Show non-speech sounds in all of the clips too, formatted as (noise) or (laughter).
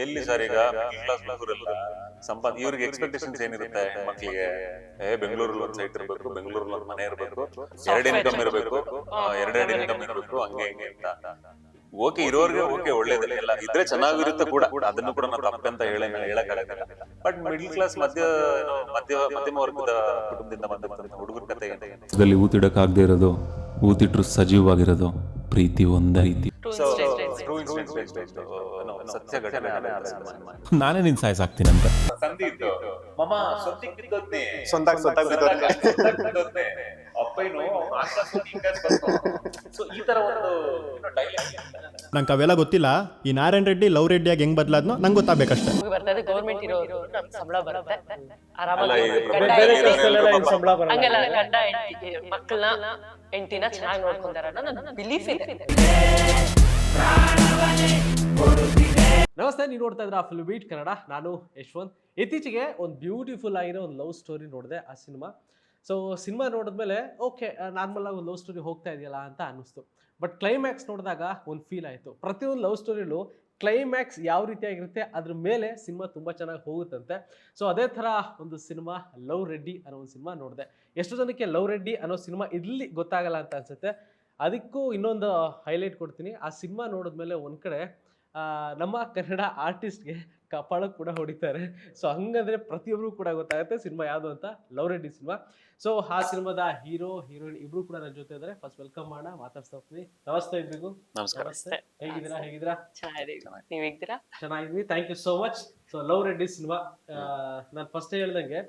ಎಲ್ಲಿ ಸರ್ ಈಗ? ಸಂಪಾದ ಇವ್ರಿಗೆ ಎಕ್ಸ್ಪೆಕ್ಟೇಷನ್ಸ್ ಏನಿರುತ್ತೆ ಮಕ್ಕಳಿಗೆ ಏ ಬೆಂಗಳೂರಲ್ಲಿ ಒಂದ್ ಸೈಟ್ ಇರ್ಬೇಕು ಬೆಂಗಳೂರಲ್ಲಿ ಒಂದ್ ಮನೆ ಇರ್ಬೇಕು ಎರಡು ಇನ್ಕಮ್ ಇರ್ಬೇಕು ಎರಡೆರಡು ಇನ್ಕಮ್ ಇರಬೇಕು ಹಂಗೆ ಹಿಂಗೆ ಅಂತ. ಓಕೆ ಇರೋರ್ಗೆ ಓಕೆ ಒಳ್ಳೇದಿಲ್ಲ. ಎಲ್ಲ ಇದ್ರೆ ಚೆನ್ನಾಗಿರುತ್ತೆ ಕೂಡ. ಅದನ್ನು ಕೂಡ ನಾವು ತಪ್ಪಂತ ಹೇಳ ಹೇಳಕ್ಕಾಗಲ್ಲ ಬಟ್ ಮಿಡ್ಲ್ ಕ್ಲಾಸ್ ಮಧ್ಯ ಮಧ್ಯ ಮಧ್ಯಮ ವರ್ಗದ ಕುಟುಂಬದಿಂದ ಬಂದಂತ ಹುಡುಗರ ಕತೆ ಊತಿಡಕ್ಕಾಗದೇ ಇರೋದು ಊತಿಟ್ರು ಸಜೀವವಾಗಿರೋದು ಪ್ರೀತಿ ಒಂದೇ ರೀತಿ. ಸತ್ಯ ಘಟನೆ. ನಾನೇ ನಿನ್ ಸಾಯ್ಸ್ ಸಂಧಿ ಇತ್ತು ಮಮ್ಮ ಸೊಂದಿಗ್ ಬಿದ್ದೋದ್ನೆ. ಸೊಂದಾಗ್ ಸೊಂದಾಗ್ ಬಿದ್ದೋದ್ನೆ. ಸೊಂದಾಗ್ ಬಿದ್ದೋದ್ನೆ. ಅಪ್ಪಯ್ಯನು ಆಕಾಶದಲ್ಲಿ ಹಿಂಗಾಸ್ (laughs) So, ಈ ತರ ಒಂದು ಡೈಲಾಗ್ ನಂಗೆ ಅವೆಲ್ಲ ಗೊತ್ತಿಲ್ಲ. ಈ ನಾರಾಯಣ್ ರೆಡ್ಡಿ ಲವ್ ರೆಡ್ಡಿಯಾಗಿ ಹೆಂಗ್ ಬದಲಾದ್ನೋ ನಂಗೆ ಗೊತ್ತಾಗಬೇಕಷ್ಟೇ. ಎಂಟಿನ ಬರ್ತದೆ ಗೌರ್ಮೆಂಟ್ ಸಂಬಳ ಬರುತ್ತೆ. ಆರಾಮಾಗಿ ಸಂಬಳ. ಹಂಗಲ್ಲ ಗಂಡ ಹೆಂಡತಿ ಮಕ್ಕಳನ್ನ ಹೆಂಡತಿನ ಚೆನ್ನಾಗಿ ನೋಡ್ಕೊಂತಾರ ನನ್ನ ಬಿಲೀಫ್ ಇದೆ. ನಮಸ್ತೆ ನೀವು ನೋಡ್ತಾ ಇದ್ದಿರ ಆ ಫುಲ್ ಬೀಟ್ ಕನ್ನಡ. ನಾನು ಯಶವಂತ್. ಇತ್ತೀಚೆಗೆ ಒಂದು ಬ್ಯೂಟಿಫುಲ್ ಆಗಿರೋ ಒಂದು ಲವ್ ಸ್ಟೋರಿ ನೋಡಿದೆ ಆ ಸಿನಿಮಾ ಸೊ ಸಿನಿಮಾ ನೋಡಿದ್ಮೇಲೆ ಓಕೆ ನಾರ್ಮಲ್ ಆಗಿ ಒಂದು ಲವ್ ಸ್ಟೋರಿ ಹೋಗ್ತಾ ಇದೆಯಲ್ಲ ಅಂತ ಅನ್ನಿಸ್ತು. ಬಟ್ ಕ್ಲೈಮ್ಯಾಕ್ಸ್ ನೋಡಿದಾಗ ಒಂದು ಫೀಲ್ ಆಯಿತು. ಪ್ರತಿಯೊಂದು ಲವ್ ಸ್ಟೋರಿಲೂ ಕ್ಲೈಮ್ಯಾಕ್ಸ್ ಯಾವ ರೀತಿಯಾಗಿರುತ್ತೆ, ಅದ್ರ ಮೇಲೆ ಸಿನಿಮಾ ತುಂಬ ಚೆನ್ನಾಗಿ ಹೋಗುತ್ತಂತೆ. ಸೊ ಅದೇ ಥರ ಒಂದು ಸಿನಿಮಾ ಲವ್ ರೆಡ್ಡಿ ಅನ್ನೋ ಒಂದು ಸಿನಿಮಾ ನೋಡಿದೆ. ಎಷ್ಟು ಜನಕ್ಕೆ ಲವ್ ರೆಡ್ಡಿ ಅನ್ನೋ ಸಿನಿಮಾ ಇಲ್ಲಿ ಗೊತ್ತಾಗಲ್ಲ ಅಂತ ಅನ್ಸುತ್ತೆ. ಅದಕ್ಕೂ ಇನ್ನೊಂದು ಹೈಲೈಟ್ ಕೊಡ್ತೀನಿ. ಆ ಸಿನಿಮಾ ನೋಡಿದ್ಮೇಲೆ ಒಂದು ಕಡೆ ನಮ್ಮ ಕನ್ನಡ ಆರ್ಟಿಸ್ಟ್ಗೆ ಕಪಾಳ ಕೂಡ ಹೊಡಿತಾರೆ. ಸೊ ಹಂಗಂದ್ರೆ ಪ್ರತಿಯೊಬ್ಬರು ಕೂಡ ಗೊತ್ತಾಗುತ್ತೆ ಸಿನಿಮಾ ಯಾವುದು ಅಂತ. Love Reddy cinema. ಸೊ ಆ ಸಿನಿಮಾದ ಹೀರೋ ಹೀರೋಯಿನ್ ಇಬ್ರು ಕೂಡ ನನ್ನ ಜೊತೆ ಇದ್ದಾರೆ ಫಸ್ಟ್ ವೆಲ್ಕಮ್ ಮಾಡೋಣ ಮಾತಾಡ್ತಾ ಹೋಗ್ತೀನಿ. ನಮಸ್ತೆ ಇಬ್ರಿಗೂ. ನಮಸ್ಕಾರ. ನಮಸ್ತೆ. ಹೇಗಿದ್ದೀರಾ? ಹೇಗಿದ್ದೀರಾ? ಚೆನ್ನಾಗಿದೆ ಚೆನ್ನಾಗಿದ್ವಿ thank you so much so love Reddy cinema ನಾನು ಫಸ್ಟ್ ಹೇಳ್ದಂಗೆ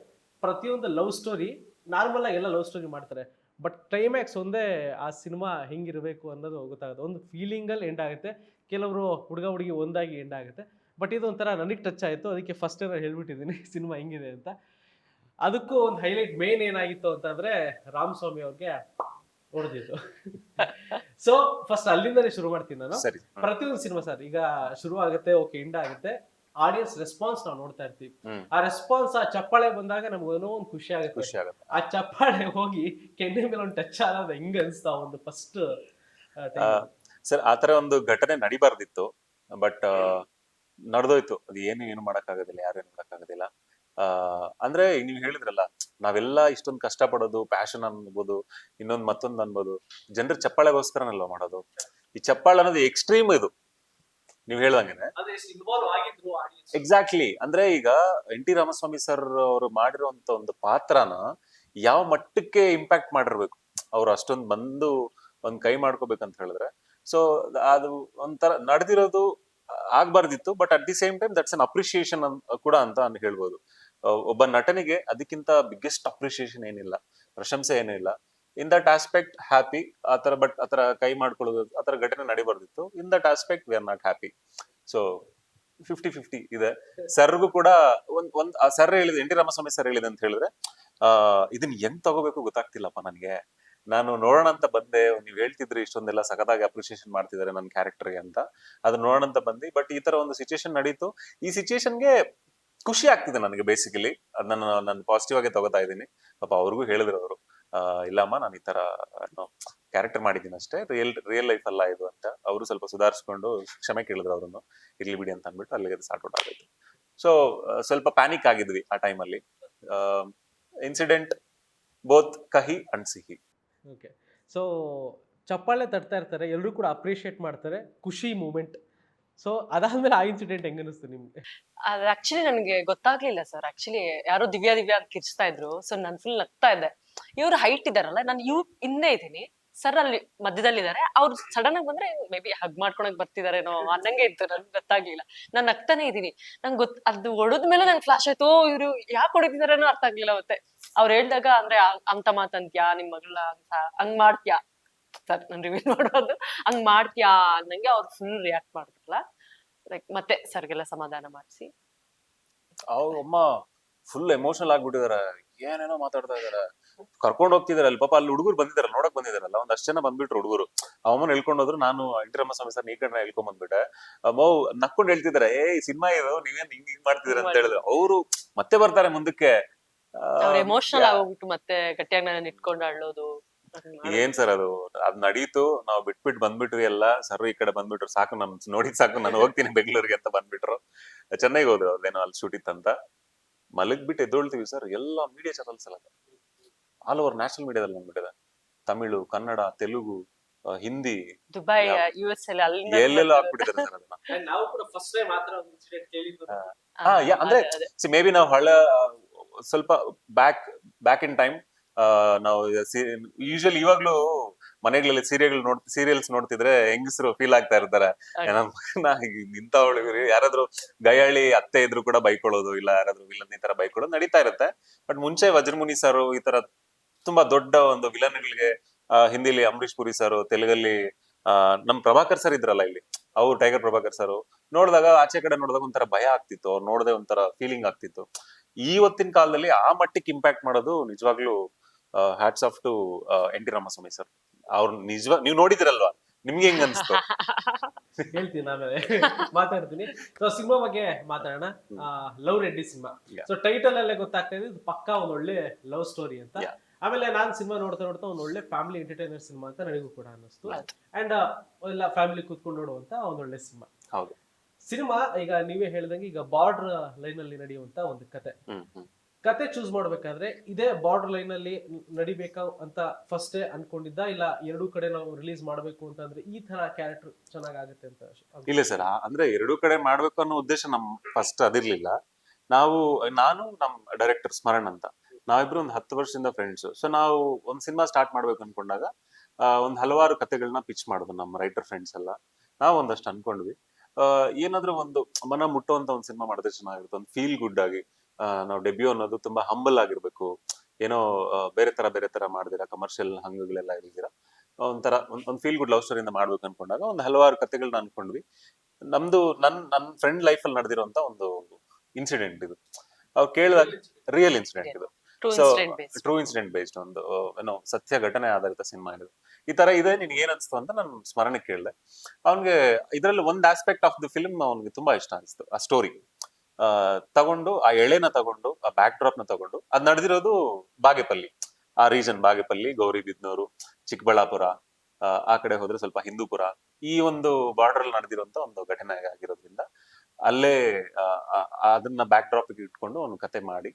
ಪ್ರತಿಯೊಂದು ಲವ್ ಸ್ಟೋರಿ ನಾರ್ಮಲ್ ಆಗಿ ಎಲ್ಲ ಲವ್ ಸ್ಟೋರಿ ಮಾಡ್ತಾರೆ. ಬಟ್ ಕ್ಲೈಮ್ಯಾಕ್ಸ್ ಒಂದೇ ಆ ಸಿನಿಮಾ ಹೆಂಗಿರಬೇಕು ಅನ್ನೋದು ಗೊತ್ತಾಗುತ್ತೆ. ಒಂದು ಫೀಲಿಂಗಲ್ಲಿ ಎಂಡ್ ಆಗುತ್ತೆ. ಕೆಲವರು ಹುಡುಗ ಹುಡುಗಿ ಒಂದಾಗಿ ಎಂಡ್ ಆಗುತ್ತೆ. ಬಟ್ ಇದು ಒಂಥರ ನನಗೆ ಟಚ್ ಆಯಿತು. ಅದಕ್ಕೆ ಫಸ್ಟ್ ಏನೋ ಹೇಳ್ಬಿಟ್ಟಿದ್ದೀನಿ ಸಿನಿಮಾ (laughs) ಹೆಂಗಿದೆ ಅಂತ. ಅದಕ್ಕೂ ಒಂದು ಹೈಲೈಟ್ ಮೇನ್ ಏನಾಗಿತ್ತು ಅಂತಂದ್ರೆ ರಾಮಸ್ವಾಮಿ ಅವ್ರಿಗೆ ಹೊಡೆದಿತ್ತು ಸೊ (laughs) ಫಸ್ಟ್ ಅಲ್ಲಿಂದನೇ ಶುರು ಮಾಡ್ತೀನಿ ನಾನು. ಪ್ರತಿಯೊಂದು ಸಿನಿಮಾ ಸರ್ ಈಗ ಶುರು ಆಗುತ್ತೆ ಓಕೆ ಎಂಡ್ ಆಗುತ್ತೆ. ಆಡಿಯನ್ಸ್ ರೆಸ್ಪಾನ್ಸ್ ನಾವು ನೋಡ್ತಾ ಇರ್ತೀವಿ. ಆ ರೆಸ್ಪಾನ್ಸ್ ಆ ಚಪ್ಪಾಳೆ ಬಂದಾಗ ನಮ್ಗೆ ಏನೋ ಒಂದು ಖುಷಿ ಆಗುತ್ತೆ. ಖುಷಿ ಆಗುತ್ತೆ. ಆ ಚಪ್ಪಾಳೆ ಹೋಗಿ ಕೆನ್ನೆ ಮೇಲೆ ಒಂದು ಟಚ್ ಆದಾಗ ಹೆಂಗ ಅನ್ಸ್ತಾ ಒಂದು ಫಸ್ಟ್ ಸರ್ ಆತರ ಒಂದು ಘಟನೆ ನಡಿಬಾರ್ದಿತ್ತು ಬಟ್ ನಡೆದೋಯ್ತು. ಅದು ಏನು ಏನು ಮಾಡಕ್ಕಾಗೋದಿಲ್ಲ ಯಾರು ಏನು ಮಾಡಕ್ಕಾಗೋದಿಲ್ಲ. ಆ ಅಂದ್ರೆ ನೀವು ಹೇಳಿದ್ರಲ್ಲ ನಾವೆಲ್ಲ ಇಷ್ಟೊಂದು ಕಷ್ಟ ಪಡೋದು ಪ್ಯಾಷನ್ ಅನ್ಬೋದು ಇನ್ನೊಂದು ಮತ್ತೊಂದು ಅನ್ಬೋದು. ಜನರ ಚಪ್ಪಾಳೆಗೋಸ್ಕರನಲ್ವ ಮಾಡೋದು? ಈ ಚಪ್ಪಾಳೆ ಅನ್ನೋದು ಎಕ್ಸ್ಟ್ರೀಮ್ ಇದು. ನೀವ್ ಹೇಳ್ದಂಗೆ ಎಕ್ಸಾಕ್ಟ್ಲಿ ಅಂದ್ರೆ ಈಗ ಎನ್ ಟಿ ರಾಮಸ್ವಾಮಿ ಸರ್ ಅವರು ಮಾಡಿರುವಂತ ಒಂದು ಪಾತ್ರನ ಯಾವ ಮಟ್ಟಕ್ಕೆ ಇಂಪ್ಯಾಕ್ಟ್ ಮಾಡಿರ್ಬೇಕು? ಅವ್ರು ಅಷ್ಟೊಂದು ಬಂದು ಒಂದ್ ಕೈ ಮಾಡ್ಕೋಬೇಕಂತ ಹೇಳಿದ್ರೆ. ಸೊ ಅದು ಒಂಥರ ನಡೆದಿರೋದು ಆಗ್ಬಾರ್ದಿತ್ತು but at the same time that's an appreciation ಕೂಡ ಅಂತ ನಾನು ಹೇಳ್ಬೋದು. ಒಬ್ಬ ನಟನಿಗೆ ಅದಕ್ಕಿಂತ ಬಿಗ್ಗೆಸ್ಟ್ ಅಪ್ರಿಶಿಯೇಷನ್ ಏನಿಲ್ಲ ಪ್ರಶಂಸೆ ಏನಿಲ್ಲ ಇನ್ ದಟ್ ಆಸ್ಪೆಕ್ಟ್ ಹ್ಯಾಪಿ ಆತರ ಬಟ್ ಆತರ ಕೈ ಮಾಡ್ಕೊಳ್ಳೋದು, ಆತರ ಘಟನೆ ನಡಿಬಾರ್ದಿತ್ತು. In that aspect we are not happy so fifty fifty ಇದೆ. ಸರ್ಗೂ ಕೂಡ ಒಂದ್ ಒಂದ್ ಸರ್ ಹೇಳಿದೆ, ಎನ್ ಟಿ ರಾಮಸ್ವಾಮಿ ಸರ್ ಹೇಳಿದೆ ಅಂತ ಹೇಳಿದ್ರೆ, ಆ, ಇದನ್ ಹೆಂಗ್ ತಗೋಬೇಕು ಗೊತ್ತಾಗ್ತಿಲ್ಲಪ್ಪ ನನ್ಗೆ. ನಾನು ನೋಡೋಣ ಅಂತ ಬಂದೆ, ನೀವ್ ಹೇಳ್ತಿದ್ರಿ ಇಷ್ಟೊಂದೆಲ್ಲ ಸಖತ್ತಾಗಿ ಅಪ್ರಿಸಿಯೇಷನ್ ಮಾಡ್ತಿದ್ದಾರೆ ನನ್ನ ಕ್ಯಾರೆಕ್ಟರ್ಗೆ ಅಂತ. ಅದನ್ನ ನೋಡೋಣ ಅಂತ ಬಂದಿ ಬಟ್ ಈ ತರ ಒಂದು ಸಿಚುಯೇಷನ್ ನಡೀತು. ಈ ಸಿಚುಯೇಷನ್ಗೆ ಖುಷಿ ಆಗ್ತಿದೆ ನನಗೆ ಬೇಸಿಕಲಿ ಅದನ್ನ ನಾನು ಪಾಸಿಟಿವ್ ಆಗಿ ತಗೋತಾ ಇದ್ದೀನಿ. ಪಾಪ ಅವ್ರಿಗೂ ಹೇಳಿದ್ರು ಅವರು. ಇಲ್ಲಮ್ಮ, ನಾನು ಈ ತರ ಕ್ಯಾರೆಕ್ಟರ್ ಮಾಡಿದ್ದೀನಿ ಅಷ್ಟೇ. ರಿಯಲ್ ರಿಯಲ್ ಲೈಫ್ ಅಲ್ಲ ಇದು ಅಂತ. ಅವರು ಸ್ವಲ್ಪ ಸುಧಾರಿಸ್ಕೊಂಡು ಕ್ಷಮೆ ಕೇಳಿದ್ರು ಅವ್ರನ್ನು. ಇರ್ಲಿ ಬಿಡಿ ಅಂತ ಅಂದ್ಬಿಟ್ಟು ಅಲ್ಲಿಗೆ ಸಾರ್ಟ್ ಔಟ್ ಆಗೋಯ್ತು. ಸೊ ಸ್ವಲ್ಪ ಪ್ಯಾನಿಕ್ ಆಗಿದ್ವಿ ಆ ಟೈಮಲ್ಲಿ ಇನ್ಸಿಡೆಂಟ್ ಬೋತ್ ಕಹಿ ಅಂಡ್ ಸಿಹಿ. ಓಕೆ ಸೊ ಚಪ್ಪಾಳೆ ತಟ್ತಾ ಇರ್ತಾರೆ. ಎಲ್ಲರೂ ಕೂಡ ಅಪ್ರಿಷಿಯೇಟ್ ಮಾಡ್ತಾರೆ. ಖುಷಿ ಮೂಮೆಂಟ್ ಸೊ ಅದಾದ್ಮೇಲೆ ಆ ಇನ್ಸಿಡೆಂಟ್ ಹೆಂಗ ನಿಮ್ಗೆ? ಅದು ಆಕ್ಚುಲಿ ನನಗೆ ಗೊತ್ತಾಗ್ಲಿಲ್ಲ ಸರ್ ಆಕ್ಚುಲಿ ಯಾರೋ ದಿವ್ಯಾ ದಿವ್ಯಾ ಅಂತ ಕಿರ್ಚ್ತಾ ಇದ್ರು. ಸೊ ನಾನು ಫುಲ್ ನಗ್ತಾ ಇದ್ದೆ. ಇವ್ರು ಹೈಟ್ ಇದಾರಲ್ಲ ನಾನು ಇವ್ ಹಿಂದೆ ಇದ್ದೀನಿ. ಸರ್ ಅಲ್ಲಿ ಮಧ್ಯದಲ್ಲಿದ್ದಾರೆ ಅವ್ರು ಸಡನ್ ಆಗಿ ಬಂದ್ರೆ ಮೇ ಬಿ ಹಗ್ ಮಾಡ್ಕೊಳಕ್ ಬರ್ತಿದಾರೇನೋ ಅನ್ನಂಗೆ ಇತ್ತು ನನ್ಗೆ ಗೊತ್ತಾಗ್ಲಿಲ್ಲ. ನಾನು ನಗ್ತಾನೆ ಇದೀನಿ ನಂಗೆ ಗೊತ್, ಅದು ಹೊಡೆದ್ಮೇಲೆ ನಂಗೆ ಫ್ಲಾಶ್ ಆಯ್ತು. ಇವ್ರು ಯಾಕೆ ಹೊಡಿತಿದಾರೇನೋ ಅರ್ಥ ಆಗ್ಲಿಲ್ಲ ಮತ್ತೆ. ಅವ್ರು ಹೇಳ್ದಾಗ ಅಂದ್ರೆ ಅಂತ ಮಾತಂತ್ಯಾ, ನಿಮ್ ಮಗಳ ಅಂತ. ಹಂಗ್ ಮಾಡ್ತೀಯಾ? ಸರ್ ನಾನು ರಿವ್ಯೂ ಮಾಡೋದು. ಹಂಗ್ ಮಾಡ್ತೀಯಾ? ಅನ್ನಂಗೆ ಅವ್ರು ಫುಲ್ ರಿಯಾಕ್ಟ್ ಮಾಡಿದ್ರಲ್ಲ ಲೈಕ್ ಮತ್ತೆ ಸರ್ಗೆಲ್ಲ ಸಮಾಧಾನ ಮಾಡಿಸಿ. ಅವ್ರ ಅಮ್ಮ ಫುಲ್ ಎಮೋಷನಲ್ ಆಗ್ಬಿಟ್ಟಿದಾರ. ಏನೇನೋ ಮಾತಾಡ್ತಾ ಇದಾರೆ. (laughs) ಕರ್ಕೊಂಡ್ ಹೋಗ್ತಿದಾರೆ ಅಲ್ಲಿ ಪಾಪ ಅಲ್ಲಿ ಹುಡುಗರು ಬಂದಿದಾರೆ ನೋಡಕ್ ಬಂದಿದಾರಲ್ಲ ಒಂದಷ್ಟು ಜನ ಬಂದ್ಬಿಟ್ರು ಹುಡುಗರು. ಅವಮ್ಮನ ಹೇಳ್ಕೊಂಡು ಹೋದ್ರು ನಾನು ಇಂಟ್ರಮ್ಮ ಸ್ವಾಮಿ ಸರ್ ನೀ ಕಣ್ಣ ಹೇಳ್ಕೊಂಡ್ ಬಂದ್ಬಿಟ್ಟೆ. ಮೌ ನಕ್ಕೊಂಡ್ ಹೇಳ್ತಿದಾರೆ ಏ ಸಿನಿಮಾ ಇದು ನೀವೇನ್ ಹಿಂಗ್ ಹಿಂಗ್ ಮಾಡ್ತಿದಾರೆ ಅಂತ ಹೇಳಿದ್ರು. ಅವರು ಮತ್ತೆ ಬರ್ತಾರೆ ಮುಂದಕ್ಕೆ. ಎಮೋಷನಲ್ ಆಗೋಗ್ಬಿಟ್ಟು ಮತ್ತೆ ಗಟ್ಟಿಯಾಗಿ ನನ್ನ ಇಟ್ಕೊಂಡು ಅಳ್ಳೋದು. ಏನ್ ಸರ್ ಅದು? ಅದ್ ನಡೀತು. ನಾವ್ ಬಿಟ್ಬಿಟ್ಟು ಬಂದ್ಬಿಟ್ರಿ ಎಲ್ಲ. ಸರ್ ಈ ಕಡೆ ಬಂದ್ಬಿಟ್ರು ಸಾಕು ನಮ್ ನೋಡಿದ್ ಸಾಕು. ನಾನು ಹೋಗ್ತೀನಿ ಬೆಂಗಳೂರಿಗೆ ಅಂತ ಬಂದ್ಬಿಟ್ರು. ಚೆನ್ನೈಗೆ ಹೋದ್ರು ಅದೇನೋ ಅಲ್ಲಿ ಶೂಟ್ ಅಂತ ಮಲಗ್ಬಿಟ್ಟು ಎದ್ದೊಳ್ತೀವಿ ಸರ್. ಎಲ್ಲ ಮೀಡಿಯಾ ಚಾನಲ್ಸ್ ಎಲ್ಲ ಆಲ್ ಓವರ್ ನ್ಯಾಷನಲ್ ಮೀಡಿಯಾದಲ್ಲಿ ಬಂದ್ಬಿಟ್ಟಿದೆ. Tamil Kannada Telugu Hindi Dubai U S ಎಲ್ಲೆಲ್ಲ ಹಾಕ್ಬಿಟ್ಟಿದ್ದಾರೆ ಸರ್ ಅದನ್ನ. ನಾವು ಕೂಡ ಫಸ್ಟ್ ಟೈಮ್ ಮಾತ್ರ ಒಂದು ಇನ್ಸಿಡೆಂಟ್ ಕೇಳಿದ್ದು. ಹಾ. ಆ, ಅಂದ್ರೆ ಮೇ ಬಿ ನಾವು ಹಳ ಸ್ವಲ್ಪ ಬ್ಯಾಕ್ ಬ್ಯಾಕ್ ಇನ್ ಟೈಮ್ ನಾವು ಯೂಶಲಿ ಇವಾಗ್ಲೂ ಮನೆಗಳಲ್ಲಿ ಸೀರಿಯಲ್ ನೋಡ್ ಸೀರಿಯಲ್ಸ್ ನೋಡ್ತಿದ್ರೆ ಹೆಂಗಸರು ಫೀಲ್ ಆಗ್ತಾ ಇರ್ತಾರೆ. ನಿಂತವಳು ಯಾರಾದ್ರೂ ಗಯಾಳಿ ಅತ್ತೆ ಇದ್ರು ಕೂಡ ಬೈಕೊಳ್ಳೋದು ಇಲ್ಲ ಯಾರಾದ್ರೂ ವಿಲನ್ ಈ ತರ ಬೈಕೊಳ್ಳೋದು ನಡೀತಾ ಇರುತ್ತೆ. ಬಟ್ ಮುಂಚೆ ವಜ್ರಮುನಿ ಸರ್ ಈ ತರ ತುಂಬಾ ದೊಡ್ಡ ಒಂದು ವಿಲನ್ಗಳಿಗೆ ಹಿಂದಿಲಿ ಅಂಬರೀಶ್ ಪುರಿ ಸರ್ ತೆಲುಗಲ್ಲಿ ನಮ್ ಪ್ರಭಾಕರ್ ಸರ್ ಇದ್ರಲ್ಲ ಇಲ್ಲಿ ಅವ್ರು ಟೈಗರ್ ಪ್ರಭಾಕರ್ ಸರ್ ನೋಡಿದಾಗ ಆಚೆ ಕಡೆ ನೋಡಿದಾಗ ಒಂಥರ ಭಯ ಆಗ್ತಿತ್ತು ಅವ್ರು ನೋಡದೆ ಒಂಥರ ಫೀಲಿಂಗ್ ಆಗ್ತಿತ್ತು. ಇವತ್ತಿನ ಕಾಲದಲ್ಲಿ ಆ ಮಟ್ಟಕ್ಕೆ ಇಂಪ್ಯಾಕ್ಟ್ ಮಾಡೋದು ನಿಜವಾಗ್ಲೂ hats off to N T Ramaswamy sir ಅವ್ರು ನಿಜ ನೀವು ನೋಡಿದಿರಲ್ವಾ? ನಿಮ್ಗೆ ಹೆಂಗ್ ಅನ್ಸ್ತು? (laughs) ಹೇಳ್ತೀನಿ ನಾನು. ಮಾತಾಡ್ತೀನಿ. ಸೊ ಸಿನಿಮಾ ಬಗ್ಗೆ ಮಾತಾಡೋಣ. Love Reddy cinema. So title ಅಲ್ಲೇ ಗೊತ್ತಾಗ್ತಾ ಇದೆ. ಪಕ್ಕಾ ಒಂದ್ ಒಳ್ಳೆ ಲವ್ ಸ್ಟೋರಿ ಅಂತ. ಆಮೇಲೆ ನಾನ್ ಸಿನಿಮಾ ನೋಡ್ತಾ ನೋಡ್ತಾ ಒಂದ್ ಒಳ್ಳೆ ಫ್ಯಾಮಿಲಿ ಎಂಟರ್ಟೈನರ್ ಸಿನಿಮಾ ಅಂತ ನನಗೂ ಕೂಡ ಅನ್ನಿಸ್ತು. ಅಂಡ್ ಎಲ್ಲ ಫ್ಯಾಮಿಲಿ ಕೂತ್ಕೊಂಡು ನೋಡುವಂತ ಒಂದ್ ಒಳ್ಳೆ ಸಿನಿಮಾ. ಹೌದು. ಸಿನಿಮಾ ಈಗ ನೀವೇ ಹೇಳ್ದಂಗೆ ಈಗ ಬಾರ್ಡರ್ ಲೈನ್ ಅಲ್ಲಿ ನಡೆಯುವಂತ ಒಂದು ಕತೆ. ಕತೆ ಚೂಸ್ ಮಾಡ್ಬೇಕಾದ್ರೆ ಇದೇ ಬಾರ್ಡರ್ ಲೈನ್ ಅಲ್ಲಿ ನಡಿಬೇಕಾ ಅಂತ ಫಸ್ಟ್ ಅನ್ಕೊಂಡಿದ್ದ, ಇಲ್ಲ ಎರಡೂ ಕಡೆ ನಾವು ರಿಲೀಸ್ ಮಾಡ್ಬೇಕು ಅಂತಂದ್ರೆ ಈ ತರ ಕ್ಯಾರೆಕ್ಟರ್ ಚೆನ್ನಾಗಾಗುತ್ತೆ ಅಂತ? ಇಲ್ಲ ಸರ್ ಅಂದ್ರೆ ಎರಡೂ ಕಡೆ ಮಾಡ್ಬೇಕು ಅನ್ನೋ ಉದ್ದೇಶ ನಮ್ ಫಸ್ಟ್ ಅದಿರ್ಲಿಲ್ಲ. ನಾವು, ನಾನು ನಮ್ ಡೈರೆಕ್ಟರ್ ಸ್ಮರಣ್ ಅಂತ. ನಾವಿಬ್ರು ಒಂದು ಹತ್ತು ವರ್ಷದಿಂದ ಫ್ರೆಂಡ್ಸ್ ಸೊ ನಾವು ಒಂದ್ ಸಿನಿಮಾ ಸ್ಟಾರ್ಟ್ ಮಾಡ್ಬೇಕು ಅನ್ಕೊಂಡಾಗ ಒಂದ್ ಹಲವಾರು ಕತೆಗಳನ್ನ ಪಿಚ್ ಮಾಡುದು ನಮ್ಮ ರೈಟರ್ ಫ್ರೆಂಡ್ಸ್ ಎಲ್ಲ. ನಾವು ಒಂದಷ್ಟು ಅನ್ಕೊಂಡ್ವಿ. ಏನಾದ್ರೂ ಒಂದು ಮನ ಮುಟ್ಟುವಂತ ಒಂದ್ ಸಿನಿಮಾ ಮಾಡಿದ್ರೆ ಚೆನ್ನಾಗಿರುತ್ತೆ, ಒಂದು ಫೀಲ್ ಗುಡ್ ಆಗಿ. ನಾವು ಡೆಬ್ಯೂ ಅನ್ನೋದು ತುಂಬಾ ಹಂಬಲ್ ಆಗಿರ್ಬೇಕು. ಏನೋ ಬೇರೆ ತರ ಬೇರೆ ತರ ಮಾಡಿದಿರಾ ಕಮರ್ಷಿಯಲ್ ಹಂಗಗಳೆಲ್ಲ ಇಲ್ದಿರ ಒಂಥರ ಒಂದ್ ಫೀಲ್ ಗುಡ್ ಲವ್ ಸ್ಟೋರಿಯಿಂದ ಮಾಡ್ಬೇಕು ಅನ್ಕೊಂಡಾಗ ಒಂದ್ ಹಲವಾರು ಕಥೆಗಳನ್ನ ಅನ್ಕೊಂಡ್ವಿ. ನಮ್ದು ನನ್ ನನ್ ಫ್ರೆಂಡ್ ಲೈಫ್ ಅಲ್ಲಿ ನಡೆದಿರುವಂತ ಒಂದು ಇನ್ಸಿಡೆಂಟ್ ಇದು. ಅವ್ರು ಕೇಳಿದಾಗ ರಿಯಲ್ ಇನ್ಸಿಡೆಂಟ್ ಇದು. ಸೊ ಟ್ರೂ ಇನ್ಸಿಡೆಂಟ್ ಬೇಸ್ಡ್ ಒಂದು ಏನೋ ಸತ್ಯ ಘಟನೆ ಆಧಾರಿತ ಸಿನಿಮಾ ಇದು. ಈ ತರ ಇದೆ ನಿನ್ಗೆ ಏನ್ ಅನ್ಸ್ತು ಅಂತ ನಾನು ಸ್ಮರಣೆ ಕೇಳಿದೆ. ಅವನ್ಗೆ ಇದರಲ್ಲಿ ಒಂದ್ ಆಸ್ಪೆಕ್ಟ್ ಆಫ್ ದ ಫಿಲ್ಮ್ ಅವನಿಗೆ ತುಂಬಾ ಇಷ್ಟ ಅನಿಸ್ತು ಆ ಸ್ಟೋರಿ ತಗೊಂಡು ಆ ಎಳೆನ ತಗೊಂಡು ಆ ಬ್ಯಾಕ್ ಡ್ರಾಪ್ನ ತಗೊಂಡು ಅದ್ ನಡೆದಿರೋದು ಬಾಗೇಪಲ್ಲಿ. ಆ ರೀಜನ್ ಬಾಗೇಪಲ್ಲಿ ಗೌರಿಬಿದ್ನೂರು ಚಿಕ್ಕಬಳ್ಳಾಪುರ ಆ, ಕಡೆ ಹೋದ್ರೆ ಸ್ವಲ್ಪ ಹಿಂದೂಪುರ ಈ ಒಂದು ಬಾರ್ಡರ್ ಅಲ್ಲಿ ನಡೆದಿರುವಂತ ಒಂದು ಘಟನೆ ಆಗಿರೋದ್ರಿಂದ ಅಲ್ಲೇ ಅದನ್ನ ಬ್ಯಾಕ್ ಡ್ರಾಪ್ ಇಟ್ಕೊಂಡು ಒಂದು ಕತೆ ಮಾಡಿ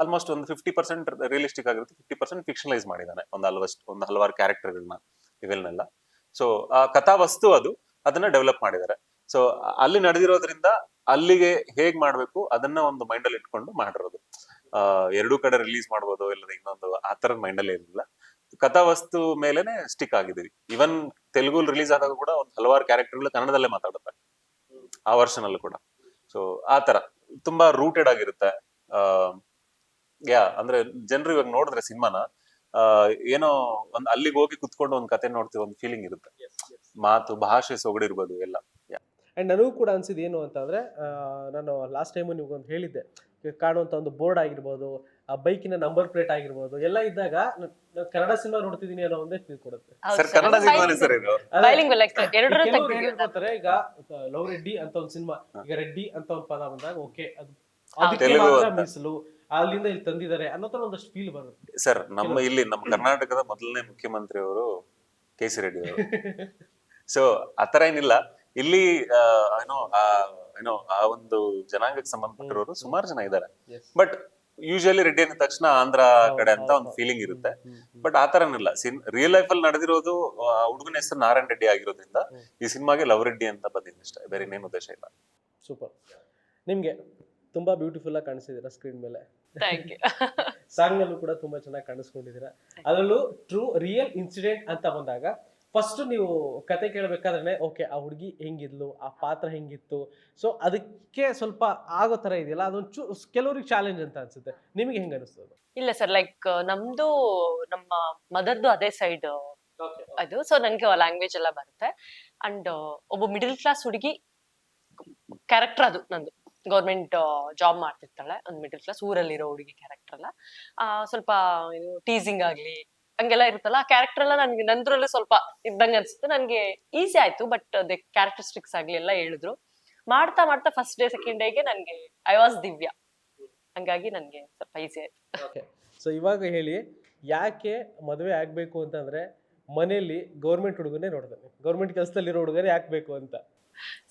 ಆಲ್ಮೋಸ್ಟ್ ಒಂದು ಫಿಫ್ಟಿ ಪರ್ಸೆಂಟ್ ರಿಯಲಿಸ್ಟಿಕ್ ಆಗಿರುತ್ತೆ ಫಿಫ್ಟಿ ಪರ್ಸೆಂಟ್ ಫಿಕ್ಷನಲೈಸ್ ಮಾಡಿದ್ದಾನೆ. ಒಂದು ಹಲವಷ್ಟು ಒಂದು ಹಲವಾರು ಕ್ಯಾರೆಕ್ಟರ್ಗಳನ್ನ ಇವೆಲ್ಲನೆಲ್ಲ ಸೊ ಆ ಕಥಾ ವಸ್ತು ಅದು ಅದನ್ನ ಡೆವಲಪ್ ಮಾಡಿದ್ದಾರೆ. ಸೊ ಅಲ್ಲಿ ನಡೆದಿರೋದ್ರಿಂದ ಅಲ್ಲಿಗೆ ಹೇಗ್ ಮಾಡ್ಬೇಕು ಅದನ್ನ ಒಂದು ಮೈಂಡ್ ಅಲ್ಲಿ ಇಟ್ಕೊಂಡು ಮಾಡಿರೋದು. ಆ ಎರಡೂ ಕಡೆ ರಿಲೀಸ್ ಮಾಡ್ಬೋದು ಇಲ್ಲದ ಇನ್ನೊಂದು ಆ ತರದ ಮೈಂಡ್ ಅಲ್ಲಿ ಇರಲಿಲ್ಲ ಕಥಾವಸ್ತು ಮೇಲೆನೆ ಸ್ಟಿಕ್ ಆಗಿದೀವಿ ಇವನ್ ತೆಲುಗು ರಿಲೀಸ್ ಆದಾಗ ಕೂಡ ಒಂದು ಹಲವಾರು ಕ್ಯಾರೆಕ್ಟರ್ಗಳು ಕನ್ನಡದಲ್ಲೇ ಮಾತಾಡುತ್ತೆ. ಆ ವರ್ಷನಲ್ಲೂ ಕೂಡ. ಸೊ ಆ ತರ ತುಂಬಾ ರೂಟೆಡ್ ಆಗಿರುತ್ತೆ. ಆ ಯಾ ಅಂದ್ರೆ ಜನರು ಇವಾಗ ನೋಡಿದ್ರೆ ಸಿನಿಮಾನ ಆ ಏನೋ ಒಂದ್ ಅಲ್ಲಿಗೆ ಹೋಗಿ ಕುತ್ಕೊಂಡು ಒಂದ್ ಕತೆ ನೋಡ್ತೀವಿ ಒಂದು ಫೀಲಿಂಗ್ ಇರುತ್ತೆ. ಮಾತು ಭಾಷೆ ಸೊಗಡಿರ್ಬೋದು ಎಲ್ಲ. ಅಂಡ್ ನನಗೂ ಕೂಡ ಅನ್ಸಿದ್ದು ಏನು ಅಂತಂದ್ರೆ ನಾನು ಲಾಸ್ಟ್ ಟೈಮು ನಿಮ್ಗೊಂದು ಹೇಳಿದ್ದೆ. ಕಾಣುವಂಥ ಕಾಣುವಂತ ಒಂದು ಬೋರ್ಡ್ ಆಗಿರ್ಬೋದು ಆ ಬೈಕಿನ ನಂಬರ್ ಪ್ಲೇಟ್ ಆಗಿರ್ಬೋದು ಎಲ್ಲ ಇದ್ದಾಗ ನಾನು ಕನ್ನಡ ಸಿನಿಮಾ ನೋಡ್ತಿದೀನಿ ಅನ್ನೋ ಒಂದೇ ಫೀಲ್ ಕೊಡುತ್ತೆ. ಸರ್ ಕನ್ನಡ ಸಿನಿಮಾನೇ ಸರ್ ಇದು. ಅದೇ, ಬೈಲಿಂಗ್ ಲೈಕ್ ಎರಡರ ಕೆಲವ್ರು ಏನ್ ತೆಗ್ದಿದ್ವಿ ಈಗ ಲವ್ ರೆಡ್ಡಿ ಅಂತ ಒಂದು ಸಿನಿಮಾ. ಈಗ ರೆಡ್ಡಿ ಅಂತ ಒಂದು ಪದ ಬಂದಾಗ ಓಕೆ ಅದು ಅದಕ್ಕೆ ಮಾತ್ರ ಮೀಸಲು ಅಲ್ಲಿಂದ ಇಲ್ಲಿ ತಂದಿದ್ದಾರೆ ಅನ್ನೋ ತರ ಒಂದಷ್ಟು ಫೀಲ್ ಬರುತ್ತೆ. ಸರ್ ನಮ್ಮ ಇಲ್ಲಿ ನಮ್ಮ ಕರ್ನಾಟಕದ ಮೊದಲನೇ ಮುಖ್ಯಮಂತ್ರಿ ಅವರು ಕೆ ಸಿ ರೆಡ್ಡಿ ಅವರು. (laughs) ಸೊ ಆತರ ಏನಿಲ್ಲ. ಇಲ್ಲಿ ಆ, ಏನೋ ಆ ಏನೋ ಆ ಒಂದು ಜನಾಂಗಕ್ಕೆ ಸಂಬಂಧಪಟ್ಟಿರೋರು ಸುಮಾರು ಜನ ಇದ್ದಾರೆ. ಬಟ್ ಯೂಶಲಿ ರೆಡ್ಡಿ ಅಂದ ತಕ್ಷಣ ಆಂಧ್ರ ಕಡೆ ಅಂತ ಒಂದು ಫೀಲಿಂಗ್ ಇರುತ್ತೆ. ಬಟ್ ಆ ತರ ಏನಿಲ್ಲ ರಿಯಲ್ ಲೈಫ್ ಅಲ್ಲಿ ನಡೆದಿರೋದು ಹುಡುಗನ ಹೆಸರು ನಾರಾಯಣ ರೆಡ್ಡಿ ಆಗಿರೋದ್ರಿಂದ ಈ ಸಿನಿಮಾಗೆ ಲವ್ ರೆಡ್ಡಿ ಅಂತ ಬಂದಿದ್ದು ಅಷ್ಟೇ ಬೇರೆ ಇನ್ನೇನು ಉದ್ದೇಶ ಇಲ್ಲ. ಸೂಪರ್ ನಿಮ್ಗೆ ತುಂಬಾ ಬ್ಯೂಟಿಫುಲ್ ಆಗಿ ಕಾಣಿಸಿದೀರಾ ಸ್ಕ್ರೀನ್ ಮೇಲೆ. ಥ್ಯಾಂಕ್ ಯು ಸಾಂಗ್ ನಲ್ಲೂ ಕೂಡ ತುಂಬಾ ಚೆನ್ನಾಗಿ ಕಾಣಿಸ್ಕೊಂಡಿದ್ದೀರಾ. ಅದರಲ್ಲೂ ಟ್ರೂ ರಿಯಲ್ ಇನ್ಸಿಡೆಂಟ್ ಅಂತ ಬಂದಾಗ ಫಸ್ಟ್ ನೀವು ಕತೆ ಕೇಳಬೇಕಾದ್ರೆ ಓಕೆ ಆ ಹುಡುಗಿ ಹೆಂಗಿದ್ಲು ಆ ಪಾತ್ರ ಹೆಂಗಿತ್ತು? ಸೊ ಅದಕ್ಕೆ ಸ್ವಲ್ಪ ಆಗೋ ತರ ಇದೆಯಲ್ಲ ಅದೊಂದು ಚೂ ಕೆಲವ್ರಿಗೆ ಚಾಲೆಂಜ್ ಅಂತ ಅನ್ಸುತ್ತೆ. ನಿಮಗೆ ಹೆಂಗ ಅನಿಸ್ತದೆ? ಇಲ್ಲ ಸರ್ ಲೈಕ್ ನಮ್ದು ನಮ್ಮ ಮದರ್ದು ಅದೇ ಸೈಡ್ ಅದು ಸೊ ನನಗೆ ಲ್ಯಾಂಗ್ವೇಜ್ ಎಲ್ಲ ಬರುತ್ತೆ. ಅಂಡ್ ಒಬ್ಬ ಮಿಡಿಲ್ ಕ್ಲಾಸ್ ಹುಡುಗಿ ಕ್ಯಾರೆಕ್ಟರ್ ಅದು ನಂದು. ಗೌರ್ಮೆಂಟ್ ಜಾಬ್ ಮಾಡ್ತಿರ್ತಾಳೆ ಒಂದು ಮಿಡಲ್ ಕ್ಲಾಸ್ ಊರಲ್ಲಿರೋ ಹುಡುಗಿ ಕ್ಯಾರೆಕ್ಟರ್ ಅಲ್ಲ. ಸ್ವಲ್ಪ ಟೀಸಿಂಗ್ ಆಗ್ಲಿ ಹಂಗೆಲ್ಲ ಇರುತ್ತಲ್ಲ ಆ ಕ್ಯಾರೆಕ್ಟರ್ ಎಲ್ಲ ನನ್ಗೆ ನಂದ್ರಲ್ಲೂ ಸ್ವಲ್ಪ ಇದ್ದಂಗೆ ಅನ್ಸುತ್ತೆ. ನನ್ಗೆ ಈಸಿ ಆಯ್ತು ಬಟ್ ಅದೇ ಕ್ಯಾರೆಕ್ಟರಿಸ್ಟಿಕ್ಸ್ ಆಗ್ಲಿ ಎಲ್ಲ ಹೇಳಿದ್ರು. ಮಾಡ್ತಾ ಮಾಡ್ತಾ ಫಸ್ಟ್ ಡೇ ಸೆಕೆಂಡ್ ಡೇಗೆ ನನ್ಗೆ ಐ ವಾಸ್ ದಿವ್ಯಾ. ಹಂಗಾಗಿ ನನ್ಗೆ ಸ್ವಲ್ಪ ಈಸಿ ಆಯ್ತು. ಸೊ ಇವಾಗ ಹೇಳಿ ಯಾಕೆ ಮದುವೆ ಆಗ್ಬೇಕು ಅಂತಂದ್ರೆ ಮನೆಯಲ್ಲಿ ಗೌರ್ಮೆಂಟ್ ಹುಡುಗನೇ ನೋಡ್ತಾನೆ. ಗೌರ್ಮೆಂಟ್ ಕೆಲಸದಲ್ಲಿರೋ ಹುಡುಗನೇ ಯಾಕೆ ಬೇಕು ಅಂತ?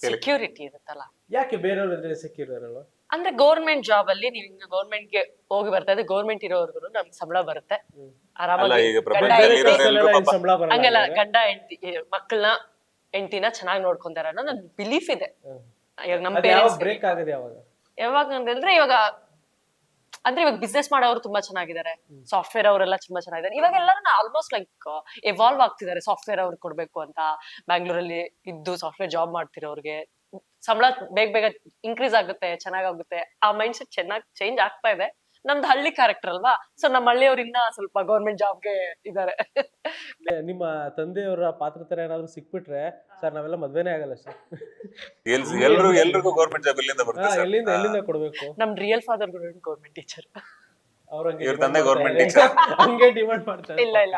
ಸೆಕ್ಯೂರಿಟಿ ಇರುತ್ತಲ್ಲ. ಯಾಕೆ ಬೇರೆಯವ್ರ ಸೆಕ್ಯೂರ್ ಇರಲ್ಲ ಅಂದ್ರೆ ಗೌರ್ಮೆಂಟ್ ಜಾಬ್ ಅಲ್ಲಿ ನೀವು ಹಿಂಗ ಗೌರ್ಮೆಂಟ್ಗೆ ಹೋಗಿ ಬರ್ತಾ ಇದ್ರೆ ಗೌರ್ಮೆಂಟ್ ಇರೋರ್ಗು ನಮ್ಗೆ ಸಂಬಳ ಬರುತ್ತೆ. ಅಲ್ಲ ಆರಾಮಾಗಿ ಈಗ ಗಂಡ ಪ್ರಪಂಚದಲ್ಲಿ ಹೆಂಡ್ತಿ- ಪಾಪ ಸಂಬಳ ಬರಲ್ಲ ಹಂಗಲ್ಲ ಗಂಡ ಹೆಂಡತಿ ಮಕ್ಕಳನ್ನ ಹೆಂಡತಿನ ಚೆನ್ನಾಗಿ ನೋಡ್ಕೊಂತಾರ ಅನ್ನೋ ನನ್ ಬಿಲೀಫ್ ಇದೆ. ಇವಾಗ ನಮ್ಮ ಅದ್ ಯಾವಾಗ ಪೇರೆಂಟ್ಸ್ ಬ್ರೇಕ್ ಆಗದೆ ಯಾವಾಗ? ಯಾವಾಗ ಅಂತಂದ್ರೆ ಇವಾಗ ಅಂದ್ರೆ ಇವಾಗ ಬಿಸ್ನೆಸ್ ಮಾಡೋರು ತುಂಬಾ ಚೆನ್ನಾಗಿದ್ದಾರೆ. ಸಾಫ್ಟ್ವೇರ್ ಅವರೆಲ್ಲ ತುಂಬಾ ಚೆನ್ನಾಗಿದ್ದಾರೆ. ಇವಾಗ ಎಲ್ಲರೂ ಆಲ್ಮೋಸ್ಟ್ ಲೈಕ್ ಎವಾಲ್ವ್ ಆಗ್ತಿದ್ದಾರೆ. ಸಾಫ್ಟ್ವೇರ್ ಅವ್ರಿಗೆ ಕೊಡ್ಬೇಕು ಅಂತ. ಬ್ಯಾಂಗ್ಳೂರಲ್ಲಿ ಇದ್ದು ಸಾಫ್ಟ್ವೇರ್ ಜಾಬ್ ಮಾಡ್ತಿರೋರ್ಗೆ. ಸಂಬಳ ಬೇಗ ಬೇಗ ಇನ್ಕ್ರೀಸ್ ಆಗುತ್ತೆ ಚೆನ್ನಾಗಾಗುತ್ತೆ. ಆ ಮೈಂಡ್ ಸೆಟ್ ಚೆನ್ನಾಗಿ ಚೇಂಜ್ ಆಗ್ತಾ ಇದೆ. ನಮ್ದು ಹಳ್ಳಿ ಕ್ಯಾರೆಕ್ಟರ್ ಅಲ್ವಾ? ಸೊ ನಮ್ಮ ಹಳ್ಳಿಯವ್ರು ಇನ್ನ ಸ್ವಲ್ಪ ಗೌರ್ಮೆಂಟ್ ಜಾಬ್ಗೆ ಇದಾರೆ. ನಿಮ್ಮ ತಂದೆಯವರ ಪಾತ್ರ ತರ ಏನಾದ್ರು ಸಿಕ್ಬಿಟ್ರೆ ಸರ್ ನಾವೆಲ್ಲ ಮದ್ವೆನೇ ಆಗಲ್ಲ ಸರ್. ಎಲ್ ಎಲ್ರು ಎಲ್ರಿಗೂ ಗೌರ್ಮೆಂಟ್ ಜಾಬ್ ಎಲ್ಲಿಂದ ಬರುತ್ತೆ ಸರ್. ಎಲ್ಲಿಂದ ಎಲ್ಲಿಂದ ಕೊಡ್ಬೇಕು. ನಮ್ ರಿಯಲ್ ಫಾದರ್ ಗೌರ್ಮೆಂಟ್ ಟೀಚರ್ ಇವ್ರ ತಂದೆ ಟೀಚರ್ (laughs) ಹಂಗೆ ಡಿಮಾಂಡ್ ಮಾಡ್ತಾರೆ ಇಲ್ಲ ಇಲ್ಲ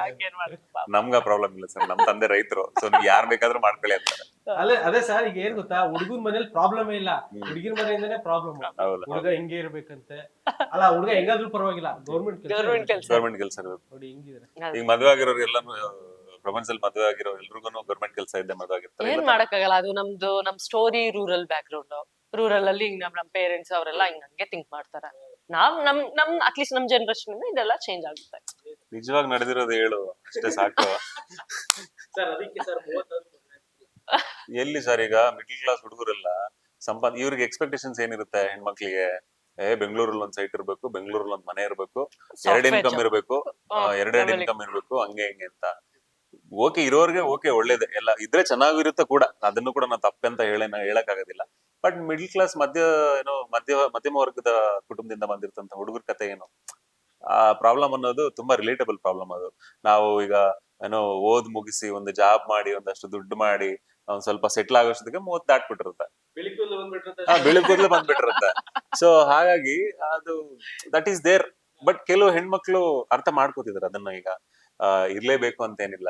ನಮ್ಗ ಪ್ರಾಬ್ಲಮ್ ಇಲ್ಲ ಸರ್. ನಮ್ ತಂದೆ ರೈತರು. ಸೊ ನೀವ್ ಯಾರ್ ಬೇಕಾದ್ರೂ ಮಾಡ್ಕೊಳ್ಳಿ ಅಂತಾರೆ ಅಲ್ಲೇ ಅದೇ ಸರ್ ಈಗ ಏನ್ ಗೊತ್ತಾ? ಹುಡುಗನ ಮನೇಲಿ ಪ್ರಾಬ್ಲಮ್ ಇಲ್ಲ. ಹುಡುಗಿನ ಮನೆಯಿಂದನೇ ಪ್ರಾಬ್ಲಮ್ ಹೌದಾ. ಹುಡುಗ ಹಿಂಗೆ ಇರ್ಬೇಕಂತೆ. ಅಲ್ಲ ಹುಡುಗ ಹೆಂಗಾದ್ರೂ ಪರವಾಗಿಲ್ಲ. ಗೌರ್ಮೆಂಟ್ ಗೌರ್ಮೆಂಟ್ ಕೆಲಸ. ಗೌರ್ಮೆಂಟ್ ಕೆಲಸ ಇರ್ಬೇಕು. ನೋಡಿ ಹೆಂಗಿದ್ರೆ. ಈಗ ಮದುವೆ ಆಗಿರೋರು ಎಲ್ಲಾನು ಪ್ರಪಂಚದಲ್ಲಿ ಮದುವೆ ಆಗಿರೋ ಎಲ್ರಿಗೂ ಗೌರ್ಮೆಂಟ್ ಕೆಲಸ ಇದ್ದೆ ಮದುವೆ ಆಗಿರ್ತಾರೆ. ಏನ್ ಮಾಡಕ್ಕಾಗಲ್ಲ ಅದು ನಮ್ದು ನಮ್ story rural background rural ಅಲ್ಲಿ ಹಿಂಗ್ ನಮ್ ನಮ್ ಪೇರೆಂಟ್ಸ್ ಅವರೆಲ್ಲ ಹಿಂಗ್ ಹಂಗೆ ಥಿಂಕ್ ಮಾಡ್ತಾರೆ. ನಾವ್ ನಮ್ ನಮ್ ಅಟ್ಲೀಸ್ಟ್ ನಮ್ ಜನರೇಷನ್ ಇಂದ ಇದೆಲ್ಲ ಚೇಂಜ್ ಆಗುತ್ತೆ. ನಿಜವಾಗಿ ನಡೆದಿರೋದು ಹೇಳು ಅಷ್ಟೇ ಸಾಕು. ಸರ್ ಅದಕ್ಕೆ ಸರ್ ಎಲ್ಲಿ ಸರ್ ಈಗ ಮಿಡ್ಲ್ ಕ್ಲಾಸ್ ಹುಡುಗರೆಲ್ಲ ಸಂಪಾದ ಇವ್ರಿಗೆ ಎಕ್ಸ್ಪೆಕ್ಟೇಷನ್ಸ್ ಏನಿರುತ್ತೆ ಹೆಣ್ಮಕ್ಳಿಗೆ? ಏ ಬೆಂಗಳೂರಲ್ಲಿ ಒಂದ್ ಸೈಟ್ ಇರ್ಬೇಕು ಬೆಂಗಳೂರಲ್ಲಿ ಒಂದ್ ಮನೆ ಇರ್ಬೇಕು ಎರಡ್ ಇನ್ಕಮ್. ಇರ್ಬೇಕು ಎರಡ್ ಎರಡೆರಡು ಇನ್ಕಮ್ ಇರ್ಬೇಕು ಹಂಗೆ ಹಿಂಗೆ ಅಂತ. ಓಕೆ ಇರೋರ್ಗೆ ಓಕೆ ಒಳ್ಳೇದೇ. ಎಲ್ಲ ಇದ್ರೆ ಚೆನ್ನಾಗಿರುತ್ತೆ ಕೂಡ. ಅದನ್ನು ಕೂಡ ನಾ ತಪ್ಪಂತ ಹೇಳ ಹೇಳಕ್ ಆಗೋದಿಲ್ಲ ಬಟ್ ಮಿಡ್ಲ್ ಕ್ಲಾಸ್ ಮಧ್ಯ ಏನೋ ಮಧ್ಯ ಮಧ್ಯಮ ವರ್ಗದ ಕುಟುಂಬದಿಂದ ಬಂದಿರ್ತಂತ ಹುಡುಗರ ಕತೆ ಏನು ಆ ಪ್ರಾಬ್ಲಮ್ ಅನ್ನೋದು ತುಂಬಾ ರಿಲೇಟಬಲ್ ಪ್ರಾಬ್ಲಮ್ ಅದು. ನಾವು ಈಗ ಏನೋ ಓದ್ ಮುಗಿಸಿ ಒಂದು ಜಾಬ್ ಮಾಡಿ ಒಂದಷ್ಟು ದುಡ್ಡು ಮಾಡಿ ಒಂದ್ ಸ್ವಲ್ಪ ಸೆಟ್ಲ್ ಆಗೋಷ್ಟೊತ್ತಿಗೆ ಮೂವತ್ ದಾಟ್ಬಿಟ್ಟಿರುತ್ತೆ. ಹಾ ಬಿಳಿ ಕೂದಲು ಬಂದ್ಬಿಟ್ಟಿರುತ್ತೆ. ಸೊ ಹಾಗಾಗಿ ಅದು ದಟ್ ಈಸ್ ದೇರ್ ಬಟ್ ಕೆಲವು ಹೆಣ್ಮಕ್ಳು ಅರ್ಥ ಮಾಡ್ಕೋತಿದಾರೆ ಅದನ್ನ ಈಗ. ಇರ್ಲೇಬೇಕು ಅಂತ ಏನಿಲ್ಲ.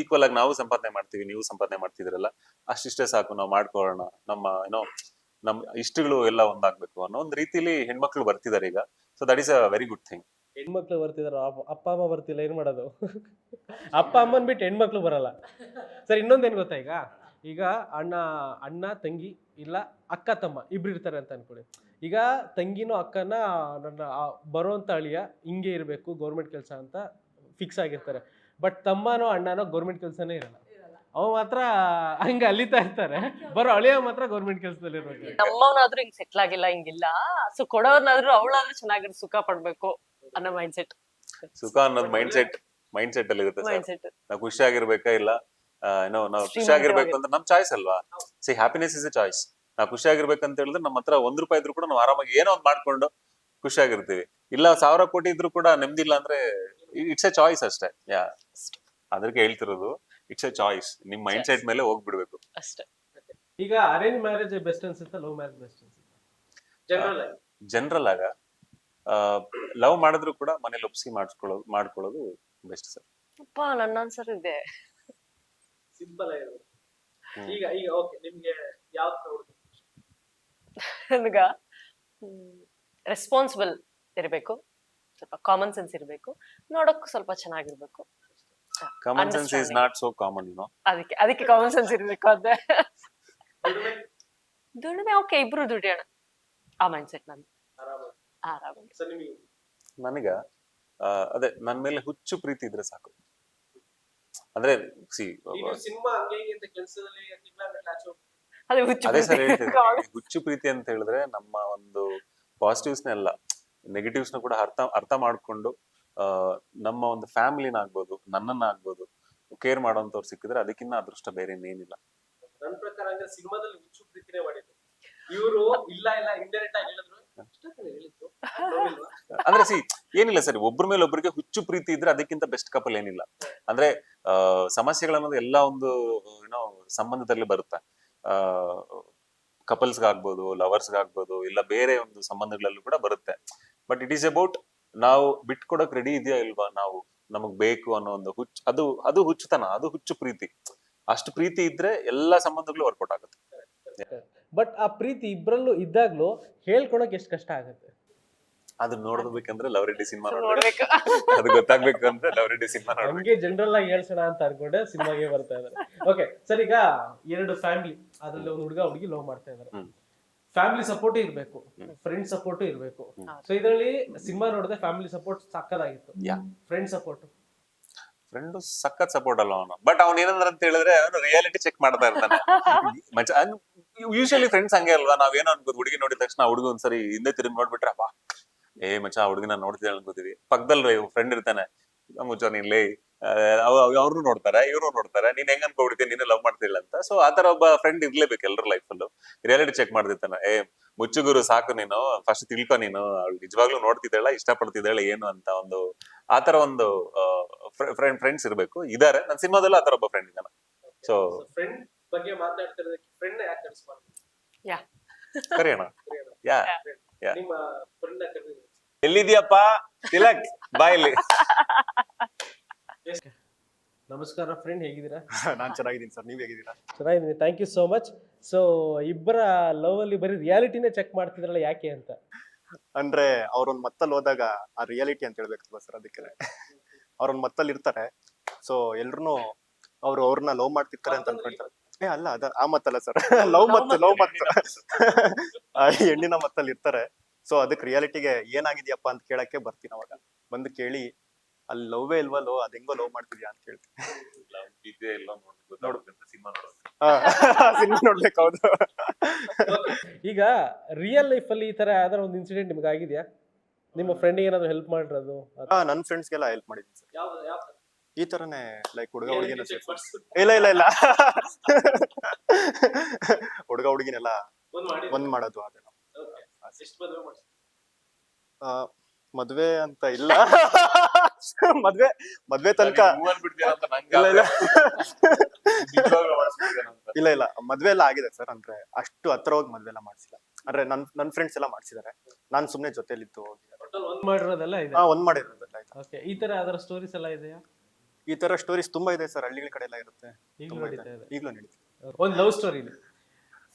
ಈಕ್ವಲ್ ಆಗಿ ನಾವು ಸಂಪಾದನೆ ಮಾಡ್ತೀವಿ, ನೀವು ಸಂಪಾದನೆ ಮಾಡ್ತಿದ್ರಲ್ಲ ಅಷ್ಟಿಷ್ಟೇ ಸಾಕು, ನಾವು ಮಾಡ್ಕೊಳ್ಳೋಣ, ನಮ್ಮ ಏನೋ ನಮ್ ಇಷ್ಟಗಳು ಎಲ್ಲ ಒಂದಾಗ್ಬೇಕು ಅನ್ನೋ ಒಂದ್ ರೀತಿಲಿ ಹೆಣ್ಮಕ್ಳು ಬರ್ತಿದ್ದಾರೆ ಈಗ. So that is a very good thing ಹೆಣ್ಮಕ್ಳು ಬರ್ತಿದಾರ, ಅಪ್ಪ ಅಮ್ಮ ಬರ್ತಿಲ್ಲ, ಏನ್ ಮಾಡೋದು? ಅಪ್ಪ, ಅಮ್ಮನ್ ಬಿಟ್ಟು ಹೆಣ್ಮಕ್ಳು ಬರಲ್ಲ. ಸರ್, ಇನ್ನೊಂದೇನ್ ಗೊತ್ತಾ ಈಗ? ಈಗ ಅಣ್ಣ ಅಣ್ಣ, ತಂಗಿ, ಇಲ್ಲ ಅಕ್ಕ, ತಮ್ಮ, ಇಬ್ರು ಇರ್ತಾರೆ ಅಂತ ಅನ್ಕೊಳ್ಳಿ. ಈಗ ತಂಗಿನೋ ಅಕ್ಕನ ನನ್ನ, ಆ ಬರೋಂತ ಅಳಿಯ ಹಿಂಗೆ ಇರಬೇಕು, ಗೌರ್ಮೆಂಟ್ ಕೆಲಸ ಅಂತ ಫಿಕ್ಸ್ ಆಗಿರ್ತಾರೆ. ಬಟ್ ತಮ್ಮನೋ ಅಣ್ಣನೋ ಗೌರ್ಮೆಂಟ್ ಕೆಲಸನೇ ಇರಲ್ಲ. ಅವ ಮಾತ್ರ ಹಂಗ ಅಲಿತಾ ಇರ್ತಾರೆ. ಬರೋ ಅಳಿಯ ಮಾತ್ರ ಗೌರ್ಮೆಂಟ್ ಕೆಲಸದಲ್ಲಿ ಇರ್ಬೇಕು ನಮ್ಮವನಾದ್ರೂ ಹಿಂಗ್ ಸೆಟ್ಲ್ ಆಗಿಲ್ಲ ಹಿಂಗಿಲ್ಲ. ಸೊ ಕೊಡೋರ್ನಾದ್ರೂ ಅವಳಾದ್ರೂ ಚೆನ್ನಾಗಿರೋ ಸುಖ ಪಡ್ಬೇಕು ಅನ್ನೋ ಮೈಂಡ್ ಸೆಟ್ ಸುಖ ಅನ್ನೋದು ಮೈಂಡ್ ಸೆಟ್ ಮೈಂಡ್ ಸೆಟ್ ಅಲ್ಲಿ ಇರುತ್ತೆ ಮೈಂಡ್ ಸರ್. ಸೆಟ್ ನಾವು ಖುಷಿಯಾಗಿರ್ಬೇಕಾ ಇಲ್ಲ? ಏನೋ ನಾವು ಖುಷಿಯಾಗಿರ್ಬೇಕು ಅಂದ್ರೆ ನಮ್ ಚಾಯ್ಸ್ ಅಲ್ವಾ? See happiness is a choice ನಾವು ಖುಷಿಯಾಗಿರ್ಬೇಕಂತ ಹೇಳಿದ್ರೆ ನಮ್ಮ ಹತ್ರ ಒಂದ್ ರೂಪಾಯಿ ಇದ್ರು ಕೂಡ ನಾವು ಆರಾಮಾಗಿ ಏನೋ ಒಂದ್ ಮಾಡ್ಕೊಂಡು ಖುಷಿಯಾಗಿರ್ತೀವಿ ಇಲ್ಲ ಸಾವಿರ ಕೋಟಿ ಇದ್ರು ಕೂಡ ನೆಮ್ಮದಿ ಇಲ್ಲ ಅಂದ್ರೆ ಇಟ್ಸ್ ಎ ಚಾಯ್ಸ್ ಅಷ್ಟೇ. ಯಾ ಅದಕ್ಕೆ ಹೇಳ್ತಿರೋದು ಇಟ್ಸ್ ಎ ಚಾಯ್ಸ್ ನಿಮ್ ಮೈಂಡ್ ಸೆಟ್ ಮೇಲೆ ಹೋಗ್ಬಿಡ್ಬೇಕು. ಅಷ್ಟೇ. ಈಗ ಅರೇಂಜ್ ಮ್ಯಾರೇಜ್ ಬೆಸ್ಟ್ ಅನ್ಸುತ್ತೆ ಲವ್ ಮ್ಯಾರೇಜ್ ಬೆಸ್ಟ್ ಅನ್ಸುತ್ತಾ? ಜನರಲ್ ಆಗಿ. ಜನರಲ್ ಆಗ ಲವ್ ಮಾಡಿದ್ರು ಕೂಡ ಮನೇಲಿ ಒಪ್ಸಿ ಮಾಡಿಸ್ಕೊಳ್ಳೋದು ಮಾಡ್ಕೊಳ್ಳೋದು ಬೆಸ್ಟ್ ಸರ್. ಅಪ್ಪ ನನ್ನ ಆನ್ಸರ್ ಇದೆ. ಸಿಂಪಲ್ ಆಗಿರೋದು ಈಗ ಈಗ ಓಕೆ ನಿಮ್ಗೆ ಯಾವ ತರ ಹುಡುಗ ನನಗ? ರೆಸ್ಪಾನ್ಸಿಬಲ್ ಇರಬೇಕು. ಸ್ವಲ್ಪ ಕಾಮನ್ ಸೆನ್ಸ್ ಇರಬೇಕು. ನೋಡೋಕ್ ಸ್ವಲ್ಪ ಚೆನ್ನಾಗಿರ್ಬೇಕು. Common sense is. Not so common no ಅದಕ್ಕೆ ಅದಕ್ಕೆ ಕಾಮನ್ ಸೆನ್ಸ್ ಇರ್ಬೇಕು ಅದೇ ದುಡಿಮೆ ಓಕೆ ಇಬ್ರು ದುಡಿಯೋಣ. ಆ ಮೈಂಡ್ ಸೆಟ್ ನಂದು ಆರಾಮಾಗಿ ನನಗ ಅದೇ ನನ್ ಮೇಲೆ ಹುಚ್ಚು ಪ್ರೀತಿ ಇದ್ರೆ ಸಾಕು. ಅಂದ್ರೆ ಸಿ ಈಗ ಸಿನಿಮಾ ಹಂಗೆ ಹಿಂಗೆ ಅಂತ ಕೆಲಸದಲ್ಲಿ ತಿಂಗಳ ಅದೇ ಸರ್ ಪ್ರೀತಿ. ಹುಚ್ಚು ಪ್ರೀತಿ ಅಂತ ಹೇಳಿದ್ರೆ ನಮ್ಮ ಒಂದು ಪಾಸಿಟಿವ್ಸ್ ಅಲ್ಲ ನೆಗೆಟಿವ್ಸ್ನ ಕೂಡ ಅರ್ಥ ಅರ್ಥ ಮಾಡ್ಕೊಂಡು ನಮ್ಮ ಒಂದು ಫ್ಯಾಮಿಲಿನ ಆಗ್ಬೋದು ನನ್ನನ್ನ ಆಗ್ಬೋದು ಕೇರ್ ಮಾಡೋಂಥವ್ರು ಸಿಕ್ಕಿದ್ರೆ ಅದಕ್ಕಿಂತ ಅದೃಷ್ಟ ಬೇರೆ ಏನಿಲ್ಲ ನನ್ನ ಪ್ರಕಾರ ಅಂದ್ರೆ ಸಿನಿಮಾದಲ್ಲಿ ಹುಚ್ಚು ಪ್ರೀತಿನೇ ಮಾಡಿದ್ರು ಇವರು ಇಲ್ಲ ಇಲ್ಲ ಇಂಡೈರೆಕ್ಟ್ ಆಗಿ ಹೇಳಿದ್ರು. ಅಂದ್ರೆ ಸಿ ಏನಿಲ್ಲ ಸರಿ ಒಬ್ರ ಮೇಲೆ ಒಬ್ರಿಗೆ ಹುಚ್ಚು ಪ್ರೀತಿ ಇದ್ರೆ ಅದಕ್ಕಿಂತ ಬೆಸ್ಟ್ ಕಪಲ್ ಏನಿಲ್ಲ. ಅಂದ್ರೆ ಸಮಸ್ಯೆಗಳು ಸಮಸ್ಯೆಗಳನ್ನೋದು ಎಲ್ಲಾ ಒಂದು ಏನೋ ಸಂಬಂಧದಲ್ಲಿ ಬರುತ್ತೆ. ಆ ಕಪಲ್ಸ್ಗಾಗ್ಬೋದು ಲವರ್ಸ್ಗಾಗ್ಬೋದು ಇಲ್ಲ ಬೇರೆ ಒಂದು ಸಂಬಂಧಗಳಲ್ಲೂ ಕೂಡ ಬರುತ್ತೆ. ಬಟ್ ಇಟ್ ಈಸ್ ಅಬೌಟ್ ನಾವು ಬಿಟ್ಕೊಡಕ್ ರೆಡಿ ಇದೆಯಾ ಇಲ್ವಾ ನಾವು? ನಮಗ್ ಬೇಕು ಅನ್ನೋ ಒಂದು ಹುಚ್ಚು ಅದು ಅದು ಹುಚ್ಚುತನ ಅದು ಹುಚ್ಚು ಪ್ರೀತಿ. ಅಷ್ಟು ಪ್ರೀತಿ ಇದ್ರೆ ಎಲ್ಲಾ ಸಂಬಂಧಗಳು ವರ್ಕೌಟ್ ಆಗುತ್ತೆ. ಬಟ್ ಆ ಪ್ರೀತಿ ಇಬ್ರಲ್ಲೂ ಇದ್ದಾಗ್ಲೂ ಹೇಳ್ಕೊಳಕ್ ಎಷ್ಟು ಕಷ್ಟ ಆಗುತ್ತೆ? ಅದು ನೋಡ್ಬೇಕಂದ್ರೆ ಲವ್ ರೆಡ್ಡಿ ಸಿನಿಮಾ ನೋಡ್ಬೇಕು. ಅದು ಗೊತ್ತಾಗ್ಬೇಕು ಅಂದ್ರೆ ಲವ್ ರೆಡ್ಡಿ ಸಿನಿಮಾ ನೋಡ್ಬೇಕು. ನಮ್ಗೆ ಜನರಲ್ ಆಗಿ ಹೇಳ್ಸೋಣ ಅಂತ ಅನ್ಕೊಂಡೆ ಸಿನಿಮಾಗೆ ಬರ್ತಾ ಇದಾರೆ. ಓಕೆ ಸರ್ ಈಗ ಎರಡು ಫ್ಯಾಮಿಲಿ ಅದ್ರಲ್ಲಿ ಒಂದು ಹುಡುಗ ಹುಡುಗಿ ಲವ್ ಮಾಡ್ತಾ ಇದ್ದಾರೆ ಹ್ಮ್. ಫ್ಯಾಮಿಲಿ ಸಪೋರ್ಟ್ ಇರಬೇಕು. ಫ್ರೆಂಡ್ ಸಪೋರ್ಟ್ ಇರಬೇಕು. ಸೊ ಇದರಲ್ಲಿ ಸಿನಿಮಾ ನೋಡಿದ್ರೆ ಫ್ಯಾಮಿಲಿ ಸಪೋರ್ಟ್ ಸಕ್ಕದಾಗಿತ್ತು ಫ್ರೆಂಡ್ ಸಪೋರ್ಟ್ ಫ್ರೆಂಡ್ ಸಖತ್ ಸಪೋರ್ಟ್ ಅಲ್ಲ ಅವನು. ಬಟ್ ಅವ್ನ ಏನಂದ್ರ ಅಂತ ಹೇಳಿದ್ರೆ ಅವನು ರಿಯಾಲಿಟಿ ಚೆಕ್ ಮಾಡ್ತಾ ಇರ್ತಾನೆ. (laughs) ಯೂಶಲಿ ಫ್ರೆಂಡ್ಸ್ ಹಂಗೆ ಅಲ್ವಾ? ನಾವೇನೋ ಅನ್ಕೋದು ಹುಡುಗಿ ನೋಡಿದ ತಕ್ಷಣ ಹುಡುಗ ಒಂದ್ಸರಿ ಹಿಂದೆ ತಿರುಗಿ ನೋಡ್ಬಿಟ್ರೆ ಬಾ ಏ ಮಚ್ಚ ಹುಡುಗಿನ ನೋಡ್ತಿದ್ದೆ ಅನ್ಕೋತೀವಿ. ಪಕ್ಕದಲ್ಲಿ ಫ್ರೆಂಡ್ ಇರ್ತಾನೆ. ಮುಚ್ಚ ನೀನ್ ಲೇ ಅವ್ರು ನೋಡ್ತಾರೆ ಇವ್ರು ನೋಡ್ತಾರೆ ನೀನ್ ಹೆಂಗ್ ಅನ್ಕೊಬಿಡ್ತೀನಿ ನೀನು ಲವ್ ಮಾಡ್ತಿಲ್ಲ ಅಂತ. ಸೊ ಆತರ ಒಬ್ಬ ಫ್ರೆಂಡ್ ಇರ್ಲೇಬೇಕು ಎಲ್ಲರ ಲೈಫಲ್ಲೂ ರಿಯಾಲಿಟಿ ಚೆಕ್ ಮಾಡ್ತಿರ್ತಾನೆ ಏ ಮುಚ್ಚುಗುರು ಸಾಕು ನೀನು ಫಸ್ಟ್ ತಿಳ್ಕೊ ನೀನು ಅವ್ಳು ನಿಜವಾಗ್ಲೂ ನೋಡ್ತಿದ್ದಾಳ ಇಷ್ಟಪಡ್ತಿದ್ದಾಳೆ ಏನು ಅಂತ ಒಂದು ಆತರ ಒಂದು ಫ್ರೆಂಡ್ ಫ್ರೆಂಡ್ಸ್ ಇರ್ಬೇಕು ಇದಾರೆ. ನನ್ನ ಸಿನಿಮಾದಲ್ಲೂ ಆತರ ಒಬ್ಬ ಫ್ರೆಂಡ್ ಇದ್ದಾನೆ. ಸೊ ಫ್ರೆಂಡ್ ಬಗ್ಗೆ ಮಾತಾಡ್ತಿರೋದಕ್ಕೆ ಫ್ರೆಂಡ್ ಯಾಕೆ ಯಾ. ಕರೆಯೋಣ. ಯಾ. ನಿಮ್ಮ ಫ್ರೆಂಡ್ ಎಲ್ಲಿದ್ಯಪ್ಪ ತಿಲಕ್ ಬಾಯಲ್ಲಿ ನಮಸ್ಕಾರ ಫ್ರೆಂಡ್ ಹೇಗಿದ್ದೀರಾ? (laughs) ನಾನು ಚೆನ್ನಾಗಿದ್ದೀನಿ ಸರ್ ನೀವು ಹೇಗಿದ್ದೀರಾ? ಚೆನ್ನಾಗಿದ್ದೀನಿ thank you so much so ಇಬ್ಬರ ಲವ್ ಅಲ್ಲಿ ಬರೀ ರಿಯಾಲಿಟಿನೇ ಚೆಕ್ ಮಾಡ್ತಿದ್ರಲ್ಲ ಯಾಕೆ ಅಂತ? ಅಂದ್ರೆ ಅವ್ರೊಂದ್ ಮತ್ತಲ್ಲಿ ಹೋದಾಗ ಆ ರಿಯಾಲಿಟಿ ಅಂತ ಹೇಳ್ಬೇಕಲ್ವಾ ಸರ್ ಅದಕ್ಕೆ? ಅವ್ರೊಂದ್ ಮತ್ತಲ್ಲಿ ಇರ್ತಾರೆ. ಸೊ ಎಲ್ರು ಅವ್ರು ಅವ್ರನ್ನ ಲವ್ ಮಾಡ್ತಿರ್ತಾರೆ ಅಂತ ಅನ್ಕೊಂತಾರೆ. ಏ ಅಲ್ಲ ಅದ ಆ ಮತ್ತಲ್ಲ ಸರ್. (laughs) ಲವ್ ಮತ್ತೆ ಲವ್ ಮತ್ ಆ ಹೆಣ್ಣಿನ ಮತ್ತಲ್ಲಿ ಇರ್ತಾರೆ. ಸೊ ಅದಕ್ಕೆ ರಿಯಾಲಿಟಿಗೆ ಏನಾಗಿದ್ಯಪ್ಪ ಅಂತ ಕೇಳಕ್ಕೆ ಬರ್ತೀನಿ ಅವಾಗ. ಬಂದು ಕೇಳಿ ಅಲ್ಲಿ ಲವ್ವೇ ಇಲ್ವಲ್ಲೋ ಅದ್ ಹೆಂಗೋ ಲವ್ ಮಾಡ್ತಿದ್ಯಾ ಅಂತ ಕೇಳ್ತೀನಿ. ಸಿನಿಮಾ (laughs) ಸಿನಿಮಾ ನೋಡ್ಬೇಕು ಹೌದು. ಈಗ ರಿಯಲ್ ಲೈಫ್ ಅಲ್ಲಿ ಈ ತರ ಯಾವ್ದಾರ ಒಂದು ಇನ್ಸಿಡೆಂಟ್ ನಿಮ್ಗೆ ಆಗಿದ್ಯಾ? ನಿಮ್ಮ ಫ್ರೆಂಡ್ ಏನಾದ್ರು ಹೆಲ್ಪ್ ಮಾಡಿರೋದು? ಹಾ ನನ್ನ ಫ್ರೆಂಡ್ಸ್ಗೆಲ್ಲ ಹೆಲ್ಪ್ ಮಾಡಿದ್ದೀನಿ ಸರ್. ಈ ತರನೇ ಲೈಕ್ ಹುಡುಗ ಹುಡುಗಿನ ಇಲ್ಲ ಇಲ್ಲ ಇಲ್ಲ. (laughs) ಹುಡುಗ ಹುಡುಗಿನೆಲ್ಲ ಒಂದ್ ಮಾಡೋದು ಆ, ಮದ್ವೆ ಅಂತ ಇಲ್ಲ. ಮದ್ವೆ ಮದ್ವೆ ತನಕ. ಇಲ್ಲ ಇಲ್ಲ. ಇಲ್ಲ ಇಲ್ಲ. ಮದ್ವೆ ಎಲ್ಲ ಆಗಿದೆ ಸರ್ ಅಂದ್ರೆ ಅಷ್ಟು ಹತ್ರ ಹೋಗಿ ಮದ್ವೆ ಎಲ್ಲ ಮಾಡ್ಸಿಲ್ಲ. ಅಂದ್ರೆ ನನ್ ನನ್ ಫ್ರೆಂಡ್ಸ್ ಎಲ್ಲ ಮಾಡ್ಸಿದ್ದಾರೆ. ನಾನ್ ಸುಮ್ನೆ ಜೊತೆಲಿದ್ದು. ಹೋಗಿದ್ದಾರೆ ಒಂದ್ ಮಾಡಿರೋದೆಲ್ಲ ಇದೆ. ಹಾ ಒಂದ್ ಮಾಡಿರೋದಲ್ಲ ಆಯ್ತು ಓಕೆ ಈ ತರ ಅದರ ಸ್ಟೋರೀಸ್ ಎಲ್ಲ ಇದೆಯಾ? ಈ ತರ ಸ್ಟೋರೀಸ್ ತುಂಬಾ ಇದೆ ಸರ್ ಹಳ್ಳಿಗಳ ಕಡೆ ಎಲ್ಲ ಇರುತ್ತೆ. ಈಗಲೂ ತುಂಬಾ ನಡೀತಾ ಇದೆ. ಇದೆ. ಈಗಲೂ ನಡೀತಿದೆ ಒಂದು ಲವ್ ಸ್ಟೋರಿ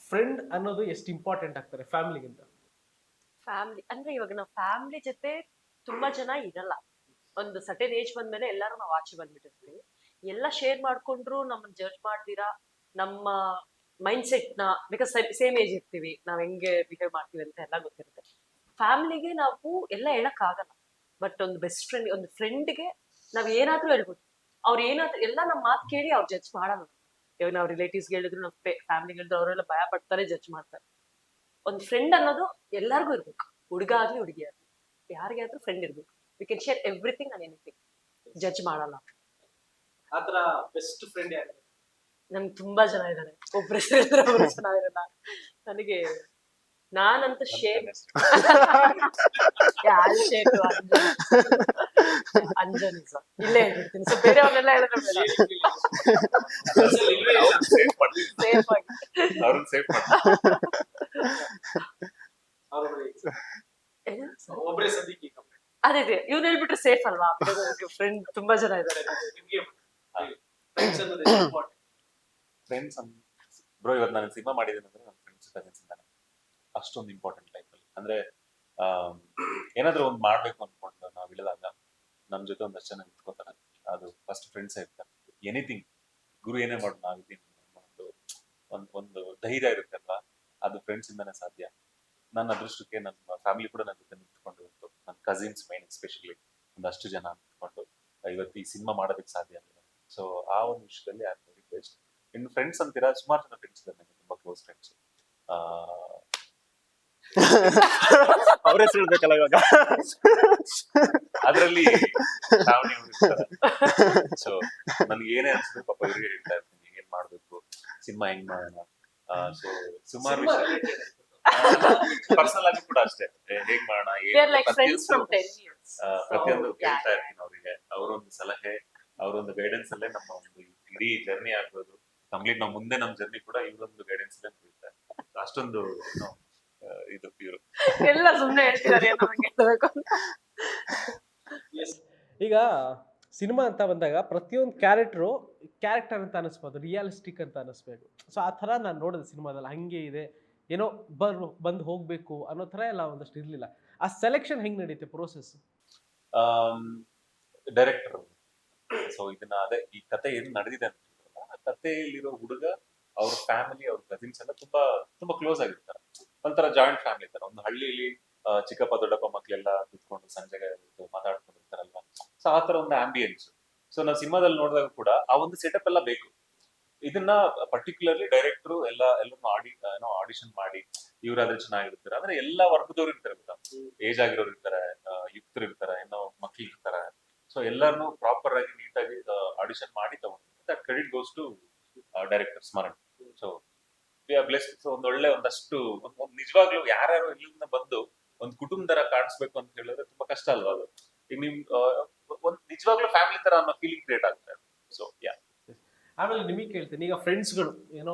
ಫ್ರೆಂಡ್ ಅನ್ನೋದು ಎಷ್ಟು ಇಂಪಾರ್ಟೆಂಟ್ ಆಗ್ತಾರೆ? ಫ್ಯಾಮಿಲಿಗಿಂತ ಫ್ಯಾಮಿಲಿ ಅಂದ್ರೆ ಇವಾಗ ನಾವು ಫ್ಯಾಮಿಲಿ ಜೊತೆ ತುಂಬಾ ಜನ ಇರಲ್ಲ. ಒಂದು ಸಟನ್ ಏಜ್ ಬಂದ್ಮೇಲೆ ಎಲ್ಲರೂ ನಾವು ಆಚೆ ಬಂದ್ಬಿಟ್ಟಿರ್ತೀವಿ. ಎಲ್ಲ ಶೇರ್ ಮಾಡ್ಕೊಂಡ್ರು ನಮ್ಮನ್ನ ಜಡ್ಜ್ ಮಾಡ್ದಿರಾ, ನಮ್ಮ ಮೈಂಡ್ ಸೆಟ್ನ ಬಿಕಾಸ್ ಸೇಮ್ ಏಜ್ ಇರ್ತೀವಿ. ನಾವ್ ಹೆಂಗೆ ಬಿಹೇವ್ ಮಾಡ್ತೀವಿ ಅಂತ ಎಲ್ಲ ಗೊತ್ತಿರುತ್ತೆ. ಫ್ಯಾಮಿಲಿಗೆ ನಾವು ಎಲ್ಲ ಹೇಳಕ್ ಆಗಲ್ಲ. ಬಟ್ ಒಂದು ಬೆಸ್ಟ್ ಫ್ರೆಂಡ್ ಒಂದು ಫ್ರೆಂಡ್ಗೆ ನಾವ್ ಏನಾದ್ರೂ ಹೇಳ್ಬೋದು. ಅವ್ರು ಏನಾದ್ರೂ, ಎಲ್ಲ ನಮ್ಮ ಮಾತು ಕೇಳಿ ಅವ್ರು ಜಡ್ಜ್ ಮಾಡಲ್ಲ. ಇವಾಗ ನಾವು ರಿಲೇಟಿವ್ಸ್ ಹೇಳಿದ್ರು ನಮ್ಮ ಫ್ಯಾಮಿಲಿ ಹೇಳಿದ್ರು, ಅವರೆಲ್ಲ ಭಯ ಪಡ್ತಾರೆ ಜಡ್ಜ್ ಮಾಡ್ತಾರೆ. ಒಂದು ಫ್ರೆಂಡ್ ಅನ್ನೋದು ಎಲ್ಲರಿಗೂ ಇರ್ಬೇಕು. ಹುಡುಗ ಆಗ್ಲಿ ಹುಡುಗಿ ಆಗ್ಲಿ. ಯಾರಿಗೆ ಆದ್ರೂ ಫ್ರೆಂಡ್ ಇರ್ಬೇಕು. We can share everything and anything judge ಮಾಡಲ್ಲ. ಆತರ ಬೆಸ್ಟ್ ಫ್ರೆಂಡ್ ಯಾರು? ನಮ್ಗೆ ತುಂಬಾ ಜನ ಇದ್ದಾರೆ ಒಬ್ರು ಹೆಸರು ಒಬ್ರು ಜನ ಇರಲ್ಲ ನನಗೆ ನಾನಂತ ಶೇರ್ ಶೇರ್ ಅಂಜನ್ ಸರ್ ಇಲ್ಲೇ ಹೇಳ್ಬಿಡ್ತೀನಿ ಸೊ ಬೇರೆಯವ್ರನ್ನೆಲ್ಲ ಹೇಳಿದ್ರೆ ಸೇಫ್ ಆಗಿ ಅವ್ರನ್ನ ಸೇಫ್ ಮಾಡಿ ಏನು? ಒಬ್ಬರೇ ಸದ್ಯಕ್ಕೆ ಅದೇ ಅದೇ ಇವ್ನು ಹೇಳ್ಬಿಟ್ರೆ ಸೇಫ್ ಅಲ್ವಾ ಫ್ರೆಂಡ್ ತುಂಬಾ ಜನ ಇದ್ದಾರೆ ಫ್ರೆಂಡ್ಸ್ ಬ್ರೋ ಇವತ್ತು ನಾನು ಸಿನಿಮಾ ಮಾಡಿದ್ದೀನಿ ಅಂದ್ರೆ ನನ್ನ ಫ್ರೆಂಡ್ಸ್ ಕಸಿನ್ಸ್ ಇಂದಾನೆ ಅಷ್ಟೊಂದು ಇಂಪಾರ್ಟೆಂಟ್ ಲೈಫಲ್ಲಿ ಅಂದ್ರೆ ಆಮ್, ಏನಾದ್ರೂ ಒಂದು ಮಾಡ್ಬೇಕು ಅನ್ಕೊಂಡು ನಾವ್ ಇಳಿದಾಗ ನಮ್ ಜೊತೆ ಒಂದಷ್ಟು ಜನ ನಿಂತ್ಕೋತಾರೆ. ಅದು ಫಸ್ಟ್ ಫ್ರೆಂಡ್ಸ್ ಇರ್ತಾರೆ. ಎನಿಥಿಂಗ್ ಗುರು ಏನೇ ಮಾಡು ನಾವಿದ್ದೀನಿ ಒಂದು ಒಂದು ಒಂದ್ ಧೈರ್ಯ ಇರುತ್ತಲ್ಲ ಅದು ಫ್ರೆಂಡ್ಸ್ ಇಂದಾನೆ ಸಾಧ್ಯ. ನನ್ನ ಅದೃಷ್ಟಕ್ಕೆ ನನ್ನ ಫ್ಯಾಮಿಲಿ ಕೂಡ ನನ್ನ ಜೊತೆ ನಿಂತ್ಕೊಂಡು ಇವತ್ತು ನನ್ನ ಕಸಿನ್ಸ್ ಮೈನ್ ಎಸ್ಪೆಷಲಿ ಒಂದಷ್ಟು ಜನ ನಿಂತ್ಕೊಂಡು ಇವತ್ತು ಈ ಸಿನಿಮಾ ಮಾಡೋದಕ್ಕೆ ಸಾಧ್ಯ ಆಗಿದೆ ಸೊ ಆ ಒಂದು ವಿಷಯದಲ್ಲಿ ಐ ವೆರಿ ಬೆಸ್ಟ್ ಇನ್ನು ಫ್ರೆಂಡ್ಸ್ ಅಂತೀರಾ? ಸುಮಾರು ಜನ ಫ್ರೆಂಡ್ಸ್ ಇದ್ದಾರೆ ನನಗೆ ತುಂಬಾ ಕ್ಲೋಸ್ ಫ್ರೆಂಡ್ಸ್ ಅವರೇ ಹೇಳ್ಬೇಕಲ್ಲ ಇವಾಗ? (laughs) ಅದರಲ್ಲಿ ಸೊ ನನ್ಗೆ ಏನೇ ಅನ್ಸುತ್ತೆ ಪಾಪ ಇವ್ರಿಗೆ ಹೇಳ್ತಾ ಇರ್ತೀನಿ ಏನ್ ಮಾಡ್ಬೇಕು? ಸಿನಿಮಾ ಹೆಂಗ್ ಮಾಡೋಣ? ಸೊ ಸುಮಾರು ಪರ್ಸನಲ್ ಆಗಿ ಕೂಡ ಅಷ್ಟೇ. ಹೇಗ್ ಮಾಡೋಣ ಪ್ರತಿಯೊಂದು ಕೇಳ್ತಾ ಇರ್ತೀನಿ ಅವರಿಗೆ. ಅವರೊಂದು ಸಲಹೆ ಅವರೊಂದು ಗೈಡೆನ್ಸ್ ಅಲ್ಲೇ ನಮ್ಮ ಒಂದು ಇಡೀ ಜರ್ನಿ ಆಗ್ಬೋದು. ಕಂಪ್ಲೀಟ್ ನಾವು ಮುಂದೆ ನಮ್ಮ ಜರ್ನಿ ಕೂಡ ಇವರೊಂದು ಗೈಡೆನ್ಸ್ ಅಲ್ಲೇ ಮುಗಿಯುತ್ತೆ ಅಷ್ಟೊಂದು ಇದು ಇವರು. ಎಲ್ಲ ಸುಮ್ನೆ ಹೇಳ್ತಿದ್ದಾರೆ ಈಗ ಸಿನಿಮಾ ಅಂತ ಬಂದಾಗ ಪ್ರತಿಯೊಂದು ಕ್ಯಾರೆಕ್ಟ್ರು ಕ್ಯಾರೆಕ್ಟರ್ ಅಂತ ಅನಿಸ್ಬೋದು ರಿಯಾಲಿಸ್ಟಿಕ್ ಅಂತ ಅನಿಸ್ಬೇಕು. ಸೊ ಆ ಥರ ನಾನು ನೋಡಿದೆ ಸಿನಿಮಾದಲ್ಲಿ. ಹಂಗೆ ಇದೆ. ಏನೋ ಬರ್ ಬಂದು ಹೋಗಬೇಕು ಅನ್ನೋ ಥರ ಎಲ್ಲ ಒಂದಷ್ಟು ಇರಲಿಲ್ಲ. ಆ ಸೆಲೆಕ್ಷನ್ ಹೆಂಗೆ ನಡೆಯುತ್ತೆ ಪ್ರೋಸೆಸ್ ಡೈರೆಕ್ಟರ್ ಸೊ ಇದನ್ನ ಅದೇ ಈ ಕತೆ ಏನು ನಡೆದಿದೆ ಅಂತ ಆ ಕಥೆಯಲ್ಲಿರೋ ಹುಡುಗ ಅವ್ರ ಫ್ಯಾಮಿಲಿ ಅವ್ರ ಕಸಿನ್ಸ್ ಎಲ್ಲ ತುಂಬಾ ತುಂಬಾ ಕ್ಲೋಸ್ ಆಗಿರ್ತಾರೆ. ಒಂಥರ ಜಾಯಿಂಟ್ ಫ್ಯಾಮಿಲಿ ತರ. ಒಂದು ಹಳ್ಳಿಲಿ ಆ, ಚಿಕ್ಕಪ್ಪ, ದೊಡ್ಡಪ್ಪ ಮಕ್ಳೆಲ್ಲ ಕುತ್ಕೊಂಡು ಸಂಜೆಗೆ ಮಾತಾಡ್ಕೊಂಡು ಮಾತಾಡ್ಕೊಂಡಿರ್ತಾರಲ್ವಾ ಸೊ ಆ ತರ ಒಂದು ಆಂಬಿಯನ್ಸ್ ಸೊ ನಾವು ಸಿನಿಮಾದಲ್ಲಿ ನೋಡಿದಾಗ ಕೂಡ ಆ ಒಂದು ಸೆಟಪ್ ಎಲ್ಲ ಬೇಕು. ಇದನ್ನ ಪರ್ಟಿಕ್ಯುಲರ್ಲಿ ಡೈರೆಕ್ಟರ್ ಎಲ್ಲ ಎಲ್ಲರೂ ಆಡಿ ಏನೋ ಆಡಿಷನ್ ಮಾಡಿ ಇವ್ರಾದ್ರೆ ಚೆನ್ನಾಗಿರ್ತಾರೆ. ಅಂದ್ರೆ ಎಲ್ಲಾ ವರ್ಗದವ್ರು ಇರ್ತಾರೆ ಗೊತ್ತಾ? ಏಜ್ ಆಗಿರೋರು ಇರ್ತಾರೆ ಯುಕ್ತರು ಇರ್ತಾರೆ, ಏನೋ ಮಕ್ಳು ಇರ್ತಾರೆ. ಸೊ ಎಲ್ಲಾರನು ಪ್ರಾಪರ್ ಆಗಿ ನೀಟಾಗಿ ಆಡಿಷನ್ ಮಾಡಿ ತಗೊಂಡಿದ್ದಾರೆ that credit goes to director Smaran. So we are blessed so ಒಂದ್ ಒಳ್ಳೆ ಒಂದಷ್ಟು, ಒಂದ್- ಒಂದ್ ನಿಜವಾಗ್ಲೂ ಯಾರ್ಯಾರು ಇಲ್ಲಿಂದ ಬಂದು ಒಂದ್ ಕುಟುಂಬದರ ಕಾಣಿಸ್ಬೇಕು ಅಂತ ಹೇಳಿದ್ರೆ ತುಂಬಾ ಕಷ್ಟ ಅಲ್ವಾ ಅದು? ಈಗ ನಿಮ್ ಒಂದ್ ನಿಜವಾಗ್ಲೂ ಫ್ಯಾಮಿಲಿ ತರ ಅನ್ನೋ ಫೀಲಿಂಗ್ ಕ್ರಿಯೇಟ್ ಆಗುತ್ತೆ ಸೊ ಯಾ ಆಮೇಲೆ ನಿಮಗೆ ಕೇಳ್ತೀನಿ ಈಗ ಫ್ರೆಂಡ್ಸ್ಗಳು ಏನೋ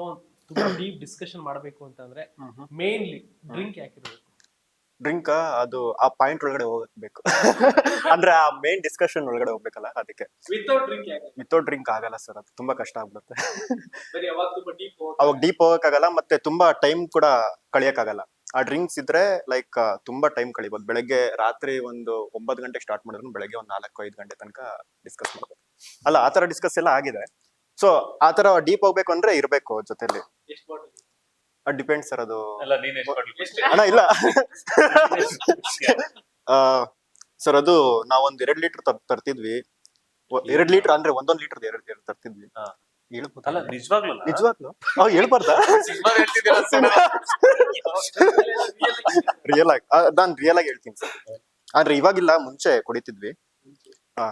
ತುಂಬಾ ಡೀಪ್ ಡಿಸ್ಕಷನ್ ಮಾಡಬೇಕು ಅಂತಂದ್ರೆ ಮೇನ್ಲಿ ಡ್ರಿಂಕ್ ಯಾಕಿರ್ಬೇಕು ಡ್ರಿಂಕ್ ಅದು ಆ ಪಾಯಿಂಟ್ ಒಳಗಡೆ ಹೋಗ್ಬೇಕು. (laughs) ಅಂದ್ರೆ ಆ ಮೇನ್ ಡಿಸ್ಕಷನ್ ಒಳಗಡೆ ಹೋಗ್ಬೇಕಲ್ಲ ಅದಕ್ಕೆ. ವಿತೌಟ್ ಡ್ರಿಂಕ್ ಯಾಕೆ? ವಿತೌಟ್ ಡ್ರಿಂಕ್ ಆಗಲ್ಲ ಸರ್ ಅದು ತುಂಬಾ ಕಷ್ಟ ಆಗ್ಬಿಡುತ್ತೆ. ಬರೀ ಯಾವಾಗ ತುಂಬಾ ಡೀಪ್ ಅವಾಗ ಡೀಪ್ ಹೋಗಕ್ಕಾಗಲ್ಲ ಮತ್ತೆ ತುಂಬಾ ಟೈಮ್ ಕೂಡ ಕಳಿಯಕ್ಕಾಗಲ್ಲ. ಆ ಡ್ರಿಂಕ್ಸ್ ಇದ್ರೆ ಲೈಕ್ ತುಂಬಾ ಟೈಮ್ ಕಳಿಬೋದು. ಬೆಳಗ್ಗೆ ರಾತ್ರಿ ಒಂದು ಒಂಬತ್ತು ಗಂಟೆಗೆ ಸ್ಟಾರ್ಟ್ ಮಾಡಿದ್ರು ಬೆಳಗ್ಗೆ ಒಂದು ನಾಲ್ಕು ಐದು ಗಂಟೆ ತನಕ ಡಿಸ್ಕಸ್ ಮಾಡ್ಬೋದು. ಅಲ್ಲ ಆ ತರ ಡಿಸ್ಕಸ್ ಎಲ್ಲ ಆಗಿದೆ. ಸೊ ಆ ತರ ಡೀಪ್ ಹೋಗ್ಬೇಕು ಅಂದ್ರೆ ಇರ್ಬೇಕು ಜೊತೆಲಿ. ಬಾಟಲ್ ಡಿಪೆಂಡ್ ಸರ್ ಅದು ಅಣ್ಣ ಇಲ್ಲ. (laughs) ಸರ್ ಅದು ನಾವೊಂದ್ ಎರಡ್ ಲೀಟರ್ ತರ್ತಿದ್ವಿ. ಎರಡ್ ಲೀಟರ್ ಅಂದ್ರೆ ಒಂದೊಂದ್ ಲೀಟರ್ ಎರಡ್ ಎರಡ್ ತರ್ತಿದ್ವಿ. ಹಾ. ಹೇಳ್ಬೋದಾ? ಅಲ್ಲ ನಿಜವಾಗ್ಲೂ ನಿಜವಾಗ್ಲು. ಅವ್ ಹೇಳ್ಬಾರ್ದಾ? ರಿಯಲ್ ಆಗಿ ಆ, ನಾನ್ ರಿಯಲ್ ಆಗಿ ಹೇಳ್ತೀನಿ ಸರ್. ಆದ್ರೆ ಇವಾಗಿಲ್ಲ ಮುಂಚೆ ಕುಡಿತಿದ್ವಿ. ಹಾ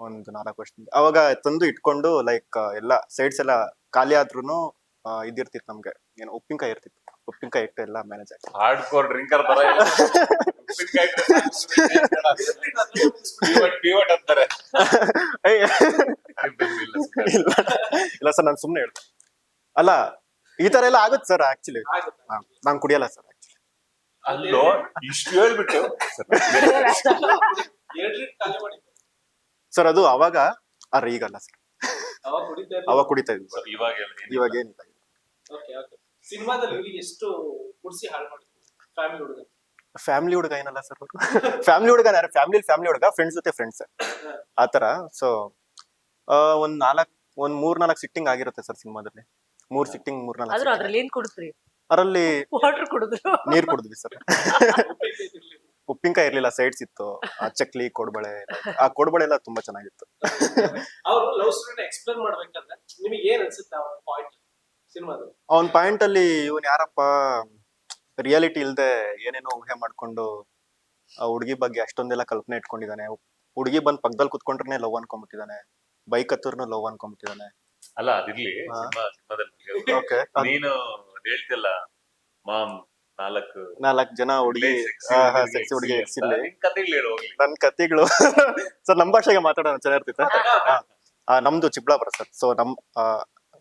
ಒಂದು ನಾಲ್ಕು ವರ್ಷ ಅವಾಗ ತಂದು ಇಟ್ಕೊಂಡು ಲೈಕ್ ಎಲ್ಲ ಸೈಡ್ಸ್ ಎಲ್ಲ ಖಾಲಿ ಆದ್ರೂನು ಆ, ಇದಿರ್ತಿತ್ತು ನಮ್ಗೆ. ಏನು ಉಪ್ಪಿನಕಾಯಿ ಇರ್ತಿತ್ತು. ಉಪ್ಪಿನಕಾಯಿ ಇಟ್ಟು ಎಲ್ಲ ಮ್ಯಾನೇಜ್ ಆಗಿ ಹಾರ್ಡ್ ಕೋರ್ ಡ್ರಿಂಕರ್ ತರ ಅಂತಾರೆ ಇಲ್ಲ ಸರ್ ನಾನು ಸುಮ್ಮನೆ ಹೇಳ್ತೇನೆ ಅಲ್ಲ ಈ ತರ ಎಲ್ಲ ಆಗುತ್ತೆ ಸರ್ ಆಕ್ಚುಲಿ ನಾನು ಕುಡಿಯಲ್ಲ ಸರ್ ಆಕ್ಚುಲಿ ಅಲ್ಲೋ ಇಷ್ಟು ಹೇಳ್ಬಿಟ್ಟು. ಸರ್ ಅದು ಅವಾಗ ಅರೆ ಈಗಲ್ಲ ಸರ್. ಅವಾಗ ಕುಡಿತಾ ಇದ್ವಿ. ಸರ್ ಇವಾಗ ಹೇಳಿ. ಇವಾಗ ಏನಿಲ್ಲ. ಸಿನಿಮಾದಲ್ಲಿ ಎಷ್ಟು ಕುಡಿಸಿ ಹಾಳು ಮಾಡಿದ್ರು. ಫ್ಯಾಮಿಲಿ ಹುಡುಗ. ಫ್ಯಾಮಿಲಿ ಹುಡುಗ ಏನಲ್ಲ ಸರ್ ಫ್ಯಾಮಿಲಿ ಹುಡುಗ ಫ್ಯಾಮಿಲಿ ಫ್ಯಾಮಿಲಿ ಹುಡುಗ ಫ್ರೆಂಡ್ಸ್ ಜೊತೆ ಫ್ರೆಂಡ್ಸ್ ಆತರ ಸೊ ಒಂದ್ ನಾಲ್ಕ್ ಒಂದ್ ಮೂರ್ ನಾಲ್ಕ್ ಸಿಟ್ಟಿಂಗ್ ಆಗಿರುತ್ತೆ ಸರ್ ಸಿನಿಮಾದಲ್ಲಿ. ಮೂರ್ ಸಿಟ್ಟಿಂಗ್ ಮೂರ್ ಆದ್ರೂ ನಾಲ್ಕು ಅದ್ರಲ್ಲಿ ಏನ್ ಕುಡಿದ್ರಿ? ಅದರಲ್ಲಿ ವಾಟರ್ ಕುಡಿದ್ರು. ನೀರ್ ಕುಡಿದ್ವಿ ಸರ್ ಉಪ್ಪಿನಕಾಯಿ ಇರ್ಲಿಲ್ಲ ಸೈಡ್ಸ್ ಇತ್ತು ಆ ಚಕ್ಲಿ ಕೊಡ್ಬಳೆ ಆ ಕೊಡ್ಬಳೆ ಎಲ್ಲ ತುಂಬಾ ಚೆನ್ನಾಗಿತ್ತು. ಅವ್ರು ಲವ್ ಸ್ಟೋರಿನ ಎಕ್ಸ್ಪ್ಲೇನ್ ಮಾಡ್ಬೇಕಂದ್ರೆ ನಿಮಗೆ ಏನ್ ಅನ್ಸುತ್ತೆ ಅವ್ರ ಪಾಯಿಂಟ್ ಅವನ್ ಪಾಯಿಂಟ್ ಅಲ್ಲಿ ಇವನ್ ಯಾರಪ್ಪ ರಿಯಾಲಿಟಿ ಇಲ್ದೆ ಏನೇನೋ ಊಹೆ ಮಾಡ್ಕೊಂಡು ಆ ಹುಡುಗಿ ಬಗ್ಗೆ ಅಷ್ಟೊಂದೆಲ್ಲ ಕಲ್ಪನೆ ಇಟ್ಕೊಂಡಿದ್ದಾನೆ. ಹುಡುಗಿ ಬಂದ್ ಪಕ್ಕದಲ್ಲಿ ಕುತ್ಕೊಂಡ್ರೆ ಲವ್ ಅನ್ಕೊಂಡ್ಬಿಟ್ಟಿದ್ದಾನೆ ಬೈಕ್ ಹತ್ತರ್ನು ಲವ್ ಅನ್ಕೊಂಡ್ಬಿಟ್ಟಿದ್ದಾನೆ ಅಲ್ಲ ಅದಿರ್ಲಿ ಹಾ. ಸಿನಿಮಾ ಸಿನಿಮಾದಲ್ಲಿ ಓಕೆ ನೀನು ಹೇಳ್ತಿಲ್ಲ ಮಾಮ್ ನಾಲ್ಕು ನಾಲ್ಕ್ ಜನ ಹುಡುಗಿ ಸೆಕ್ಸಿ ಹುಡುಗಿ ಎಕ್ಸಿಲ್ಲ ಕಥೆಗಳು ಹೇಳು ಹೋಗ್ಲಿ. ನನ್ ಕತೆಗಳು (laughs) ಸರ್ ನಮ್ ಭಾಷೆಗೆ ಮಾತಾಡೋಣ ಚೆನ್ನಾಗಿರ್ತಿತ್ತ? ಆ, ನಮ್ದು ಚಿಕ್ಕಬಳ್ಳಾಪುರ ಸರ್. ಸೊ ನಮ್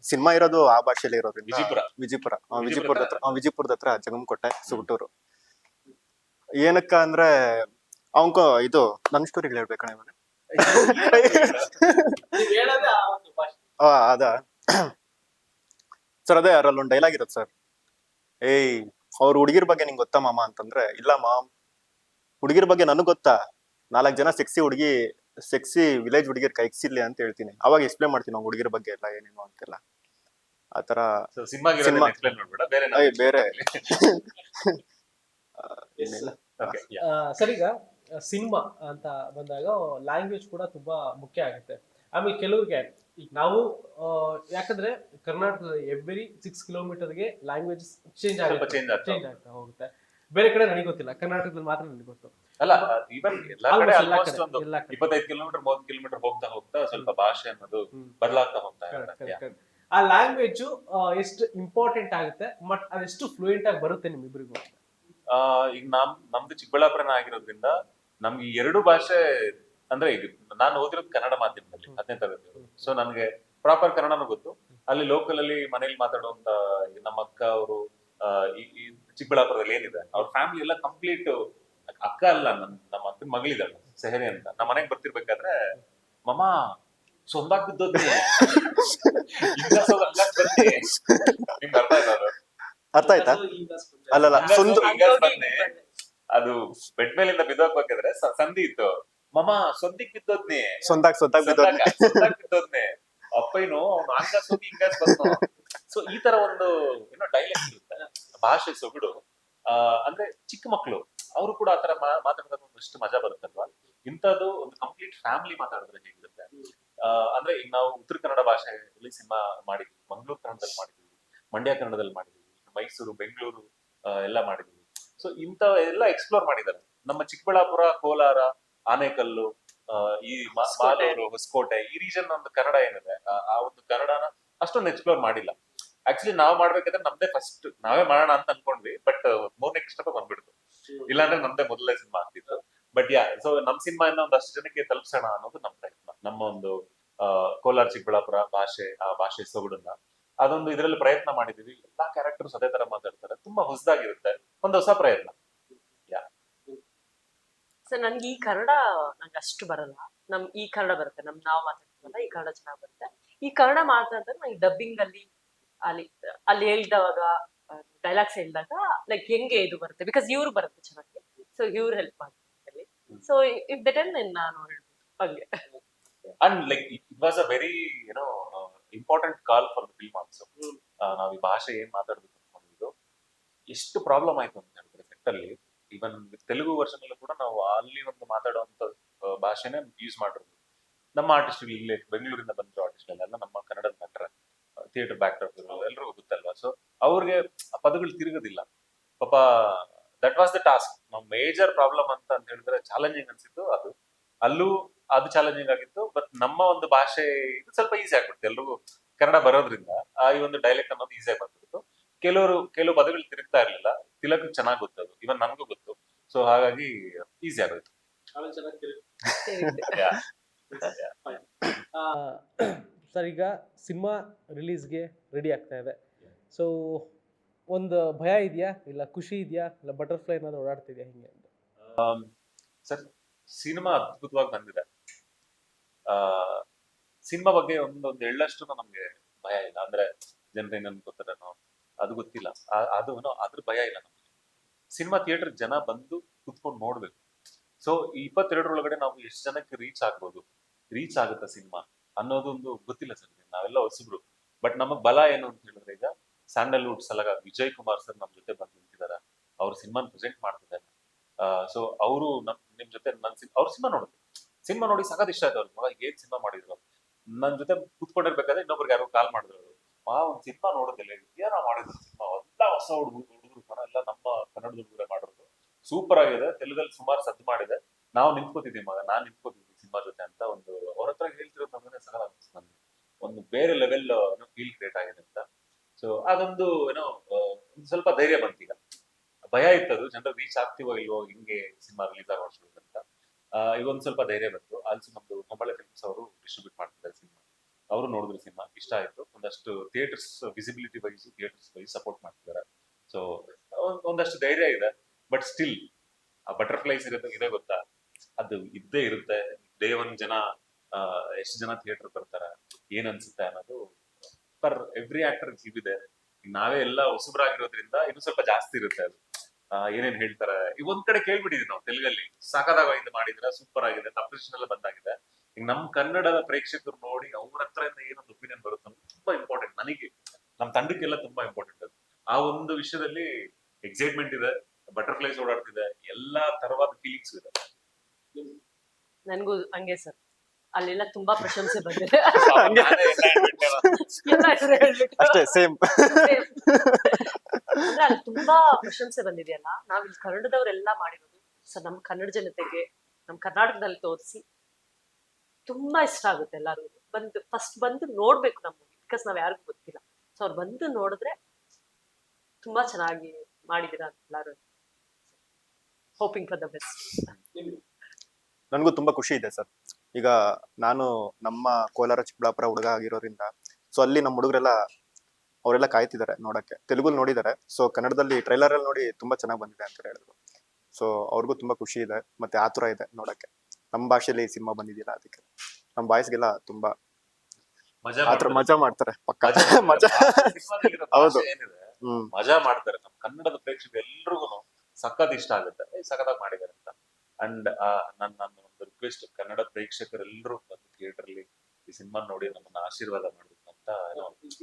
ಸಿನಿಮಾ ಇರೋದು ಆ ಭಾಷೆಯಲ್ಲಿ ಇರೋದ್ರಿಂದ ವಿಜಯಪುರ. ವಿಜಯಪುರ. ಆ, ವಿಜಯಪುರದ ಹತ್ರ? ಆ, ವಿಜಯಪುರದ ಹತ್ರ ಜಗಮಕೋಟೆ ಸುಗುಟೂರು. ಏನಕ್ಕ ಅಂದ್ರೆ ಅವಂಕ ಇದು ನನ್ ಸ್ಟೋರಿ ಹೇಳ್ಬೇಕಣ ಇವಾಗ ನೀವ್ ಹೇಳೋದೇ ಆ ಒಂದು ಭಾಷೆ. ಆ, ಅದ? ಸರ್ ಅದೇ ಅದ್ರಲ್ಲಿ ಒಂದು ಡೈಲಾಗ್ ಇರುತ್ತೆ ಸರ್. ಏಯ್ ಅವ್ರ ಹುಡುಗಿರ್ ಬಗ್ಗೆ ನಿಂಗೆ ಗೊತ್ತಾ ಮಾಮ ಅಂತಂದ್ರೆ ಇಲ್ಲ ಮಾಮ್. ಹುಡುಗಿರ್ ಬಗ್ಗೆ ನನಗ್ ಗೊತ್ತಾ? ನಾಲ್ಕು ಜನ ಸೆಕ್ಸಿ ಹುಡುಗಿ ಸೆಕ್ಸಿ ವಿಲೇಜ್ ಹುಡುಗಿರ್ ಕೈಗ್ಸಿರ್ಲಿ ಅಂತ ಹೇಳ್ತೀನಿ. ಅವಾಗ ಎಕ್ಸ್ಪ್ಲೇನ್ ಮಾಡ್ತೀನಿ ಅವ್ನ ಹುಡುಗಿರ್ ಬಗ್ಗೆ ಎಲ್ಲ ಏನೇನು ಅಂತೆಲ್ಲ. ಆತರ ಮಾಡ್ಬೇಡ. ಬೇರೆ (laughs) ಏನಿಲ್ಲ. ಸರಿಗ ಸಿನಿಮಾ ಅಂತ ಬಂದಾಗ ಲ್ಯಾಂಗ್ವೇಜ್ ಕೂಡ ತುಂಬಾ ಮುಖ್ಯ ಆಗುತ್ತೆ. ಆಮೇಲೆ ಕೆಲವ್ರಿಗೆ ಈಗ ನಾವು ಆ, ಯಾಕಂದ್ರೆ ಕರ್ನಾಟಕದ ಎವ್ರಿ ಸಿಕ್ಸ್ ಕಿಲೋಮೀಟರ್ಗೆ ಲ್ಯಾಂಗ್ವೇಜ್ ಚೇಂಜ್ ಆಗುತ್ತೆ. ಚೇಂಜ್ ಆಗ್ತಾ ಚೇಂಜ್ ಆಗ್ತಾ ಹೋಗುತ್ತೆ. ಬೇರೆ ಕಡೆ ನನಗೆ ಗೊತ್ತಿಲ್ಲ. ಕರ್ನಾಟಕದಲ್ಲಿ ಮಾತ್ರ ನನಗೆ ಗೊತ್ತು. ಅಲ್ಲ ಈವನ್ ಎಲ್ಲಾ ಕಡೆ ಎಲ್ಲಾ ಆಲ್ಮೋಸ್ಟ್ ಕಡೆ, ಒಂದು ಇಪ್ಪತ್ತೈದು ಕಿಲೋಮೀಟರ್ ಮೂವತ್ತು ಕಿಲೋಮೀಟರ್ ಹೋಗ್ತಾ ಹೋಗ್ತಾ ಸ್ವಲ್ಪ ಭಾಷೆ ಅನ್ನೋದು. ಬದಲಾಗ್ತಾ ಹೋಗ್ತಾ ಇರುತ್ತೆ. ಆ ಲ್ಯಾಂಗ್ವೇಜ್ ಎಷ್ಟು ಇಂಪಾರ್ಟೆಂಟ್ ಆಗುತ್ತೆ ಬಟ್ ಅದೆಷ್ಟು ಫ್ಲೂಯೆಂಟ್ ಆಗಿ ಬರುತ್ತೆ ನಿಮ್ಮಿಬ್ಬರಿಗೂ ಆ, ಈಗ ನಮ್ ನಮ್ದು ಚಿಕ್ಕಬಳ್ಳಾಪುರನ ಆಗಿರೋದ್ರಿಂದ ನಮ್ಗೆ ಈ ಎರಡು ಭಾಷೆ ಅಂದ್ರೆ ಈಗ ನಾನು ಓದಿರೋದು ಕನ್ನಡ ಮಾಧ್ಯಮದಲ್ಲಿ ಹತ್ತನೇ ತರಗತಿ ಸೊ ನನಗೆ ಪ್ರಾಪರ್ ಕನ್ನಡನೂ ಗೊತ್ತು. ಅಲ್ಲಿ ಲೋಕಲ್ ಅಲ್ಲಿ ಮನೇಲಿ ಮಾತಾಡುವಂತ ಈ ನಮ್ಮ ಅಕ್ಕ ಅವರು ಈ ಈ ಚಿಕ್ಕಬಳ್ಳಾಪುರದಲ್ಲಿ ಏನಿದೆ ಅವ್ರ ಫ್ಯಾಮಿಲಿ ಎಲ್ಲ ಕಂಪ್ಲೀಟ್ ಅಕ್ಕ ಅಲ್ಲ ನನ್ ನಮ್ಮ ಅಕ್ಕನ ಮಗಳಿದ್ದಾಳೆ ಸೆಹರಿ ಅಂತ. ನಮ್ಮ ಮನೆಗೆ ಬರ್ತಿರ್ಬೇಕಾದ್ರೆ ಮಮ್ಮ ನಿಮ್ಗೆ (laughs) ಅರ್ಥ ಆಯ್ತಾ ಅದು? ಅರ್ಥ ಆಯ್ತಾ ಅಲ್ಲಲ್ಲ ಹಂಗಾಸ್ ಸುಂದ್ ಹೋಗಿ ಹಂಗಾಸ್ ಬಂದೆ. ಅದು ಬೆಡ್ ಮೇಲಿಂದ ಬಿದ್ದೋಗ್ಬೇಕಾದ್ರೆ ಸಂಧಿ ಇತ್ತು ಮಮ್ಮ ಸೊಂದಿಗ್ ಬಿದ್ದೋದ್ನಿ. ಸೊಂದಾಗ್ ಸೊಂದಾಗ್ ಬಿದ್ದೋದ್ನೆ. ಅಪ್ಪಯ್ಯನು ಅವ್ನು ಹಂಗಾಸ್ ಹೋಗಿ ಹಿಂಗಾಸ್ ಬಂದು ಸೊ ಈ ತರ ಒಂದು ಏನೋ ಡೈಲೆಕ್ಟ್ ಇರುತ್ತೆ. ಭಾಷೆ ಸೊಗಡು. ಆ ಅಂದ್ರೆ ಚಿಕ್ಕ ಮಕ್ಕಳು ಅವರು ಕೂಡ ಆತರ ಮಾ- ಮಾತಾಡಿದಾಗ ಒಂದಷ್ಟು ಮಜಾ ಬರುತ್ತಲ್ವಾ? ಇಂಥದ್ದು ಒಂದು ಕಂಪ್ಲೀಟ್ ಫ್ಯಾಮಿಲಿ ಮಾತಾಡಿದ್ರೆ ಹೇಗಿರುತ್ತೆ? ಅಂದ್ರೆ ಈಗ ನಾವು ಉತ್ತರ ಕನ್ನಡ ಭಾಷೆಯಲ್ಲಿ ಸಿನಿಮಾ ಮಾಡಿದ್ವಿ. ಮಂಗಳೂರು ಕನ್ನಡದಲ್ಲಿ ಮಾಡಿದ್ವಿ. ಮಂಡ್ಯ ಕನ್ನಡದಲ್ಲಿ ಮಾಡಿದ್ವಿ. ಮೈಸೂರು ಬೆಂಗಳೂರು ಎಲ್ಲ ಮಾಡಿದ್ವಿ. ಸೊ ಇಂತ ಎಲ್ಲ ಎಕ್ಸ್ಪ್ಲೋರ್ ಮಾಡಿದ್ದಾರೆ. ನಮ್ಮ ಚಿಕ್ಕಬಳ್ಳಾಪುರ ಕೋಲಾರ ಆನೆಕಲ್ಲು ಈ. ಮಾಲೂರು ಹೊಸಕೋಟೆ ಈ ರೀಜನ್ ಒಂದು ಕನ್ನಡ ಏನಿದೆ ಆ ಆ ಒಂದು ಕನ್ನಡನ ಅಷ್ಟೊಂದು ಎಕ್ಸ್ಪ್ಲೋರ್ ಮಾಡಿಲ್ಲ. ಆಕ್ಚುಲಿ ನಾವು ಮಾಡ್ಬೇಕಾದ್ರೆ ನಮ್ದೇ ಫಸ್ಟ್ ನಾವೇ ಮಾಡೋಣ ಅಂತ ಅನ್ಕೊಂಡ್ವಿ ಬಟ್ ಮೂರನೇ ಸ್ಟೆಪ್ ಬಂದ್ಬಿಡ್ತು. ಇಲ್ಲಾಂದ್ರೆ ನಮ್ದೇ ಮೊದಲನೇ ಸಿನಿಮಾ ಆಗ್ತಿತ್ತು. ಬಟ್ ಯಾ ಸೊ ನಮ್ ಸಿನಿಮಾ ಇಂದ ಒಂದಷ್ಟು ಜನಕ್ಕೆ ತಲುಪಿಸೋಣ ಅನ್ನೋದು ನಮ್ ಪ್ರಯತ್ನ. ನಮ್ಮ ಒಂದು ಕೋಲಾರ ಚಿಕ್ಕಬಳ್ಳಾಪುರ ಭಾಷೆ, ಆ, ಭಾಷೆ ಸೊಗಡನ್ನ. ಅದೊಂದು ಇದರಲ್ಲಿ ಪ್ರಯತ್ನ ಮಾಡಿದೀವಿ. ಎಲ್ಲಾ ಕ್ಯಾರೆಕ್ಟರ್ ಅದೇ ತರ ಮಾತಾಡ್ತಾರೆ. ತುಂಬಾ ಹೊಸದಾಗಿರುತ್ತೆ. ಒಂದು ಹೊಸ ಪ್ರಯತ್ನ. ಸೊ ನನ್ಗೆ ಈ ಕನ್ನಡ ನಂಗೆ ಅಷ್ಟು ಬರಲ್ಲ. ನಮ್, ಈ ಕನ್ನಡ ಬರುತ್ತೆ. ನಮ್ ನಾವ್ ಮಾತಾಡ್ತೀವಲ್ಲ, ಈ ಕನ್ನಡ ಚೆನ್ನಾಗಿ ಬರುತ್ತೆ. ಈ ಕನ್ನಡ ಮಾತಾಡಿದ್ರೆ ನಂಗೆ ಡಬ್ಬಿಂಗ್ ಅಲ್ಲಿ ಅಲ್ಲಿ ಅಲ್ಲಿ ಹೇಳ್ದವಾಗ ಡೈಲಾಗ್ಸ್ ಹೇಳಿದಾಗ ಲೈಕ್ ಹೆಂಗೆ ಇದು ಬರುತ್ತೆ? ಬಿಕಾಸ್ ಇವ್ರು ಬರುತ್ತೆ ಚೆನ್ನಾಗಿ. ಸೊ ಇವ್ರು ಹೆಲ್ಪ್ ಮಾಡ್ತಾರೆ. ಸೊ ಇಫ್ ದಟ್ ನಾನು ಹೇಳ್ಬೋದು. ಹಂಗೆ. And like it was a very ಏನೋ important call for the film also ನಾವು ಈ ಭಾಷೆ ಏನ್ ಮಾತಾಡ್ಬೇಕು ಅನ್ಕೊಂಡಿದ್ದು ಎಷ್ಟು ಪ್ರಾಬ್ಲಮ್ ಆಯ್ತು ಅಂತ ಹೇಳಿದ್ರೆ ಸೆಟ್ ಅಲ್ಲಿ ಈವನ್ ತೆಲುಗು ವರ್ಷನ್ ಅಲ್ಲೂ ಕೂಡ ನಾವು ಅಲ್ಲಿ ಒಂದು ಮಾತಾಡುವಂತ ಭಾಷೆನೆ ಯೂಸ್ ಮಾಡಿರೋದು ನಮ್ಮ ಆರ್ಟಿಸ್ಟ್ ಇಲ್ಲಿ ಬೆಂಗಳೂರಿಂದ ಬಂದಿರೋ ಆರ್ಟಿಸ್ಟ್ ಎಲ್ಲ ನಮ್ಮ ಕನ್ನಡದ ನಟರ ಥಿಯೇಟರ್ ಬ್ಯಾಕ್ ಎಲ್ರಿಗೂ ಗೊತ್ತಲ್ವಾ? ಸೊ ಅವ್ರಿಗೆ ಆ ಪದಗಳು ತಿರುಗೋದಿಲ್ಲ. ಪಾಪ ದಟ್ ವಾಸ್ ದ ಟಾಸ್ಕ್ ನಾವು ಮೇಜರ್ ಪ್ರಾಬ್ಲಮ್ ಅಂತ ಅಂತ ಹೇಳಿದ್ರೆ ಚಾಲೆಂಜಿಂಗ್ ಅನ್ಸಿತ್ತು ಅದು. ಅಲ್ಲೂ ಅದು ಚಾಲೆಂಜಿಂಗ್ ಆಗಿತ್ತು ಬಟ್ ನಮ್ಮ ಒಂದು ಭಾಷೆ ಇದು ಸ್ವಲ್ಪ ಈಸಿ ಆಗ್ಬಿಡ್ತು. ಎಲ್ರಿಗೂ ಕನ್ನಡ ಬರೋದ್ರಿಂದ ಆ ಈ ಒಂದು ಡೈಲೆಕ್ಟ್ ಅನ್ನೋದು ಈಸಿಯಾಗಿ ಬಂದ್ಬಿಡ್ತು. ಕೆಲವರು ಕೆಲವು ಪದಗಳು ತಿರುಗ್ತಾ ಇರ್ಲಿಲ್ಲ. ತಿಲಕ್ ಚೆನ್ನಾಗಿ ಗೊತ್ತದು ಇವನ್ ನನ್ಗೂ ಗೊತ್ತು. ಸೊ ಹಾಗಾಗಿ ಈಸಿ ಆಗೋಯ್ತು. (laughs) (laughs) (clears throat) ಸರ್ ಈಗ ಸಿನಿಮಾ ರಿಲೀಸ್ಗೆ ರೆಡಿ ಆಗ್ತಾ ಇದೆ. ಸೊ ಒಂದು ಭಯ ಇದೆಯಾ? ಇಲ್ಲ ಖುಷಿ ಇದೆಯಾ? ಇಲ್ಲ ಬಟರ್ಫ್ಲೈ ಏನಾದ್ರು ಓಡಾಡ್ತಿದ್ಯಾ ಹಿಂಗೆ ಅಂತ? ಸರ್ ಸಿನಿಮಾ ಅದ್ಭುತವಾಗಿ ಬಂದಿದೆ. ಆ, ಸಿನಿಮಾ ಬಗ್ಗೆ ಒಂದೊಂದು ಎಳ್ಳಷ್ಟು ನಮ್ಗೆ ಭಯ ಇಲ್ಲ. ಅಂದ್ರೆ ಜನರು ಏನನ್ನು ಅನ್ಕೋತಾರೇನೋ ಅದು ಗೊತ್ತಿಲ್ಲ. ಅದು ಅದ್ರ ಭಯ ಇಲ್ಲ ನಮ್ಗೆ. ಸಿನಿಮಾ ಥಿಯೇಟರ್ ಜನ ಬಂದು ಕುತ್ಕೊಂಡು ನೋಡ್ಬೇಕು. ಸೊ ಇಪ್ಪತ್ತೆರಡರೊಳಗಡೆ ನಾವು ಎಷ್ಟು ಜನಕ್ಕೆ ರೀಚ್ ಆಗ್ಬೋದು? ರೀಚ್ ಆಗುತ್ತಾ ಸಿನಿಮಾ? ಅನ್ನೋದೊಂದು ಗೊತ್ತಿಲ್ಲ ಸರ್ ನಾವೆಲ್ಲ ಹೊಸಬ್ರು. ಬಟ್ ನಮಗ್ ಬಲ ಏನು ಅಂತ ಹೇಳಿದ್ರೆ ಈಗ ಸ್ಯಾಂಡಲ್ವುಡ್ ಸಲಗ ವಿಜಯ್ ಕುಮಾರ್ ಸರ್ ನಮ್ ಜೊತೆ ಬಂದು ನಿಂತಿದ್ದಾರೆ. ಅವ್ರ ಸಿನಿಮಾನ ಪ್ರೆಸೆಂಟ್ ಮಾಡ್ತಿದ್ದಾರೆ. ಸೊ ಅವರು ನಮ್, ನಿಮ್ ಜೊತೆ ನನ್ ಅವ್ರ ಸಿನಿಮಾ ನೋಡಿದ್ರು ಸಿನಿಮಾ ನೋಡಿ ಸಖತ್ ಇಷ್ಟ ಆಯ್ತು ಅವ್ರಿಗೆ. ಮಗ ಏನ್ ಸಿನಿಮಾ ಮಾಡಿದ್ರು? ನನ್ನ ಜೊತೆ ಕುತ್ಕೊಂಡಿರ್ಬೇಕಾದ್ರೆ ಇನ್ನೊಬ್ರಿಗೆ ಯಾರೋ ಕಾಲ್ ಮಾಡಿದ್ರು ಅವರು. ಮಾ ಒಂದ್ ಸಿನಿಮಾ ನೋಡೋದಿಲ್ಲ. ಏನೋ ಮಾಡಿದ್ರು ಸಿನಿಮಾ. ಎಲ್ಲ ಹೊಸ ಹುಡುಗರು ಹುಡುಗರು ಎಲ್ಲ ನಮ್ಮ ಕನ್ನಡದ ಹುಡುಗರೇ ಮಾಡಿರೋದು. ಸೂಪರ್ ಆಗಿದೆ. ತೆಲುಗಲ್ಲಿ ಸುಮಾರು ಸದ್ದು ಮಾಡಿದೆ. ನಾವು ನಿಂತ್ಕೋತಿದ್ದೀವಿ ಮಗ. ನಾನ್ ನಿಂತ್ಕೋತಿದ್ವಿ ಸಿನಿಮಾ ಜೊತೆ ಅಂತ ಒಂದು ಅವ್ರ ಹತ್ರ ಹೇಳ್ತಿರೋದು ನಮಗೆ ಅನ್ಸುತ್ತೆ ನನ್ಗೆ. ಒಂದು ಬೇರೆ ಲೆವೆಲ್ ಫೀಲ್ ಕ್ರಿಯೇಟ್ ಆಗಿದೆ ಅಂತ. ಸೊ ಅದೊಂದು, ಏನೋ ಒಂದು ಸ್ವಲ್ಪ ಧೈರ್ಯ ಬಂತೀಗ ಭಯ ಇತ್ತದು. ಜನರು ರೀಚ್ ಆಗ್ತೀವೋ ಇಲ್ವೋ, ಹಿಂಗೆ ಸಿನಿಮಾ ರಿಲೀಸ್ ಆಗೋ ಅಂತ. ಒಂದ್ ಸ್ವಲ್ಪ ಧೈರ್ಯ ಬಂತು. ಅಲ್ಲಿ ನಮ್ದು ಕಂಬಳೆ ಫಿಲ್ಮ್ಸ್ ಅವರು ಡಿಸ್ಟ್ರಿಬ್ಯೂಟ್ ಮಾಡ್ತಿದ್ದಾರೆ ಸಿನಿಮಾ. ಅವರು ನೋಡಿದ್ರು ಸಿನಿಮಾ. ಇಷ್ಟ ಆಯ್ತು. ಒಂದಷ್ಟು theatres visibility wise theatres wise support ಮಾಡ್ತಿದ್ದಾರೆ. ಸೊ ಒಂದಷ್ಟು ಧೈರ್ಯ ಇದೆ. ಬಟ್ ಸ್ಟಿಲ್ ಆ ಬಟರ್ಫ್ಲೈಸ್ ಇರುತ್ತೆ ಇದೆ ಗೊತ್ತಾ? ಅದು ಇದ್ದೇ ಇರುತ್ತೆ. ಡೇ ಒನ್ ಜನ ಎಷ್ಟು ಜನ ಥಿಯೇಟರ್ ಬರ್ತಾರೆ? ಏನ್ ಅನ್ಸುತ್ತೆ ಅನ್ನೋದು ಪರ್ ಎವ್ರಿ ಆಕ್ಟರ್ ಈಗ ನಾವೇ ಎಲ್ಲ ಹೊಸಬ್ರಾಗಿರೋದ್ರಿಂದ ಇನ್ನು ಸ್ವಲ್ಪ ಜಾಸ್ತಿ ಇರುತ್ತೆ ಅದು. ಏನೇನ್ ಹೇಳ್ತಾರೆ? ಒಂದ್ ಕಡೆ ಕೇಳ್ಬಿಟ್ಟಿದೀವಿ ನಾವು ತೆಲುಗಲ್ಲಿ. ಸಾಕಾದಾಗ ಇದು ಮಾಡಿದ್ರೆ ಸೂಪರ್ ಆಗಿದೆ ಅಪ್ರಿಷನ್ ಎಲ್ಲ ಬಂದಾಗಿದೆ. ಈಗ ನಮ್ ಕನ್ನಡದ ಪ್ರೇಕ್ಷಕರು ನೋಡಿ ಅವ್ರ ಹತ್ರ ಏನೊಂದು ಒಪಿನಿಯನ್ ಬರುತ್ತೆ ತುಂಬಾ ಇಂಪಾರ್ಟೆಂಟ್ ನನಗೆ ನಮ್ ತಂಡಕ್ಕೆಲ್ಲ ತುಂಬಾ ಇಂಪಾರ್ಟೆಂಟ್ ಅದು. ಆ ಒಂದು ವಿಷಯದಲ್ಲಿ ಎಕ್ಸೈಟ್ಮೆಂಟ್ ಇದೆ ಬಟರ್ಫ್ಲೈಸ್ ಓಡಾಡ್ತಿದೆ ಎಲ್ಲಾ ತರವಾದ ಫೀಲಿಂಗ್ಸ್ ಇದೆ. ನನ್ಗೂ ಹಂಗೆ ಸರ್. ಅಲ್ಲೆಲ್ಲ ತುಂಬಾ ಪ್ರಶಂಸೆ ಬಂದಿದೆ. (laughs) (laughs) ಅಷ್ಟೇ ಸೇಮ್ ಅಂದ್ರೆ ಅಲ್ಲಿ ತುಂಬಾ ಪ್ರಶಂಸೆ ಬಂದಿದೆಯಲ್ಲ ನಾವ್ ಇಲ್ಲಿ ಕನ್ನಡದವರೆಲ್ಲ ಮಾಡಿರೋದು ಸೊ ನಮ್ ಕನ್ನಡ ಜನತೆಗೆ, ನಮ್ ಕರ್ನಾಟಕದಲ್ಲಿ ತೋರಿಸಿ ತುಂಬಾ ಇಷ್ಟ ಆಗುತ್ತೆ ಎಲ್ಲಾರು ಬಂದು ಫಸ್ಟ್ ಬಂದು ನೋಡ್ಬೇಕು ನಮ್ಮ ಬಿಕಾಸ್ ನಾವ್ ಯಾರಿಗೂ ಗೊತ್ತಿಲ್ಲ. ಸೊ ಅವ್ರು ಬಂದು ನೋಡಿದ್ರೆ ತುಂಬಾ ಚೆನ್ನಾಗಿ ಮಾಡಿದೀರ ಎಲ್ಲಾರು ಹೋಪಿಂಗ್ ಫಾರ್ ದ ಬೆಸ್ಟ್ ನನಗೂ ತುಂಬಾ ಖುಷಿ ಇದೆ ಸರ್. ಈಗ ನಾನು ನಮ್ಮ ಕೋಲಾರ ಚಿಕ್ಕಬಳ್ಳಾಪುರ ಹುಡುಗ ಆಗಿರೋದ್ರಿಂದ ಸೊ ಅಲ್ಲಿ ನಮ್ಮ ಹುಡುಗರೆಲ್ಲ ಅವರೆಲ್ಲ ಕಾಯ್ತಿದ್ದಾರೆ ನೋಡಕ್ಕೆ. ತೆಲುಗು ನೋಡಿದ್ದಾರೆ. ಸೊ ಕನ್ನಡದಲ್ಲಿ ಟ್ರೈಲರ್ ಅಲ್ಲಿ ನೋಡಿ ತುಂಬಾ ಚೆನ್ನಾಗಿ ಬಂದಿದೆ ಅಂತ ಹೇಳಿದ್ರು. ಸೊ ಅವ್ರಿಗೂ ತುಂಬಾ ಖುಷಿ ಇದೆ. ಮತ್ತೆ ಆತುರ ಇದೆ ನೋಡಕ್ಕೆ. ನಮ್ಮ ಭಾಷೆಯಲ್ಲಿ ಸಿನಿಮಾ ಬಂದಿದೆಯಲ್ಲ ಅದಕ್ಕೆ. ನಮ್ಮ ಬಾಯ್ಸ್ಗೆಲ್ಲ ತುಂಬಾ ಮಜಾ ಆತರ. ಮಜಾ ಮಾಡ್ತಾರೆ. ಪಕ್ಕ. ಮಜಾ. ಹೌದು. ಮಜಾ ಮಾಡ್ತಾರೆ. ನಮ್ಮ ಕನ್ನಡದ ಪ್ರೇಕ್ಷಕ ಎಲ್ರಿಗೂ ಸಖತ್ ಇಷ್ಟ ಆಗುತ್ತೆ. ಸಖತ್ತಾಗಿ ಮಾಡಿದ್ದಾರೆ ಅಂತ. ಅಂಡ್ ನನ್ನ ನನ್ನ ಒಂದು ರಿಕ್ವೆಸ್ಟ್ ಕನ್ನಡ ಪ್ರೇಕ್ಷಕರೆಲ್ಲರೂ ಬಂದು ಥಿಯೇಟರ್ ಅಲ್ಲಿ ಈ ಸಿನಿಮಾ ನೋಡಿ ನಮ್ಮನ್ನ ಆಶೀರ್ವಾದ ಮಾಡ್ಬೇಕು ಅಂತ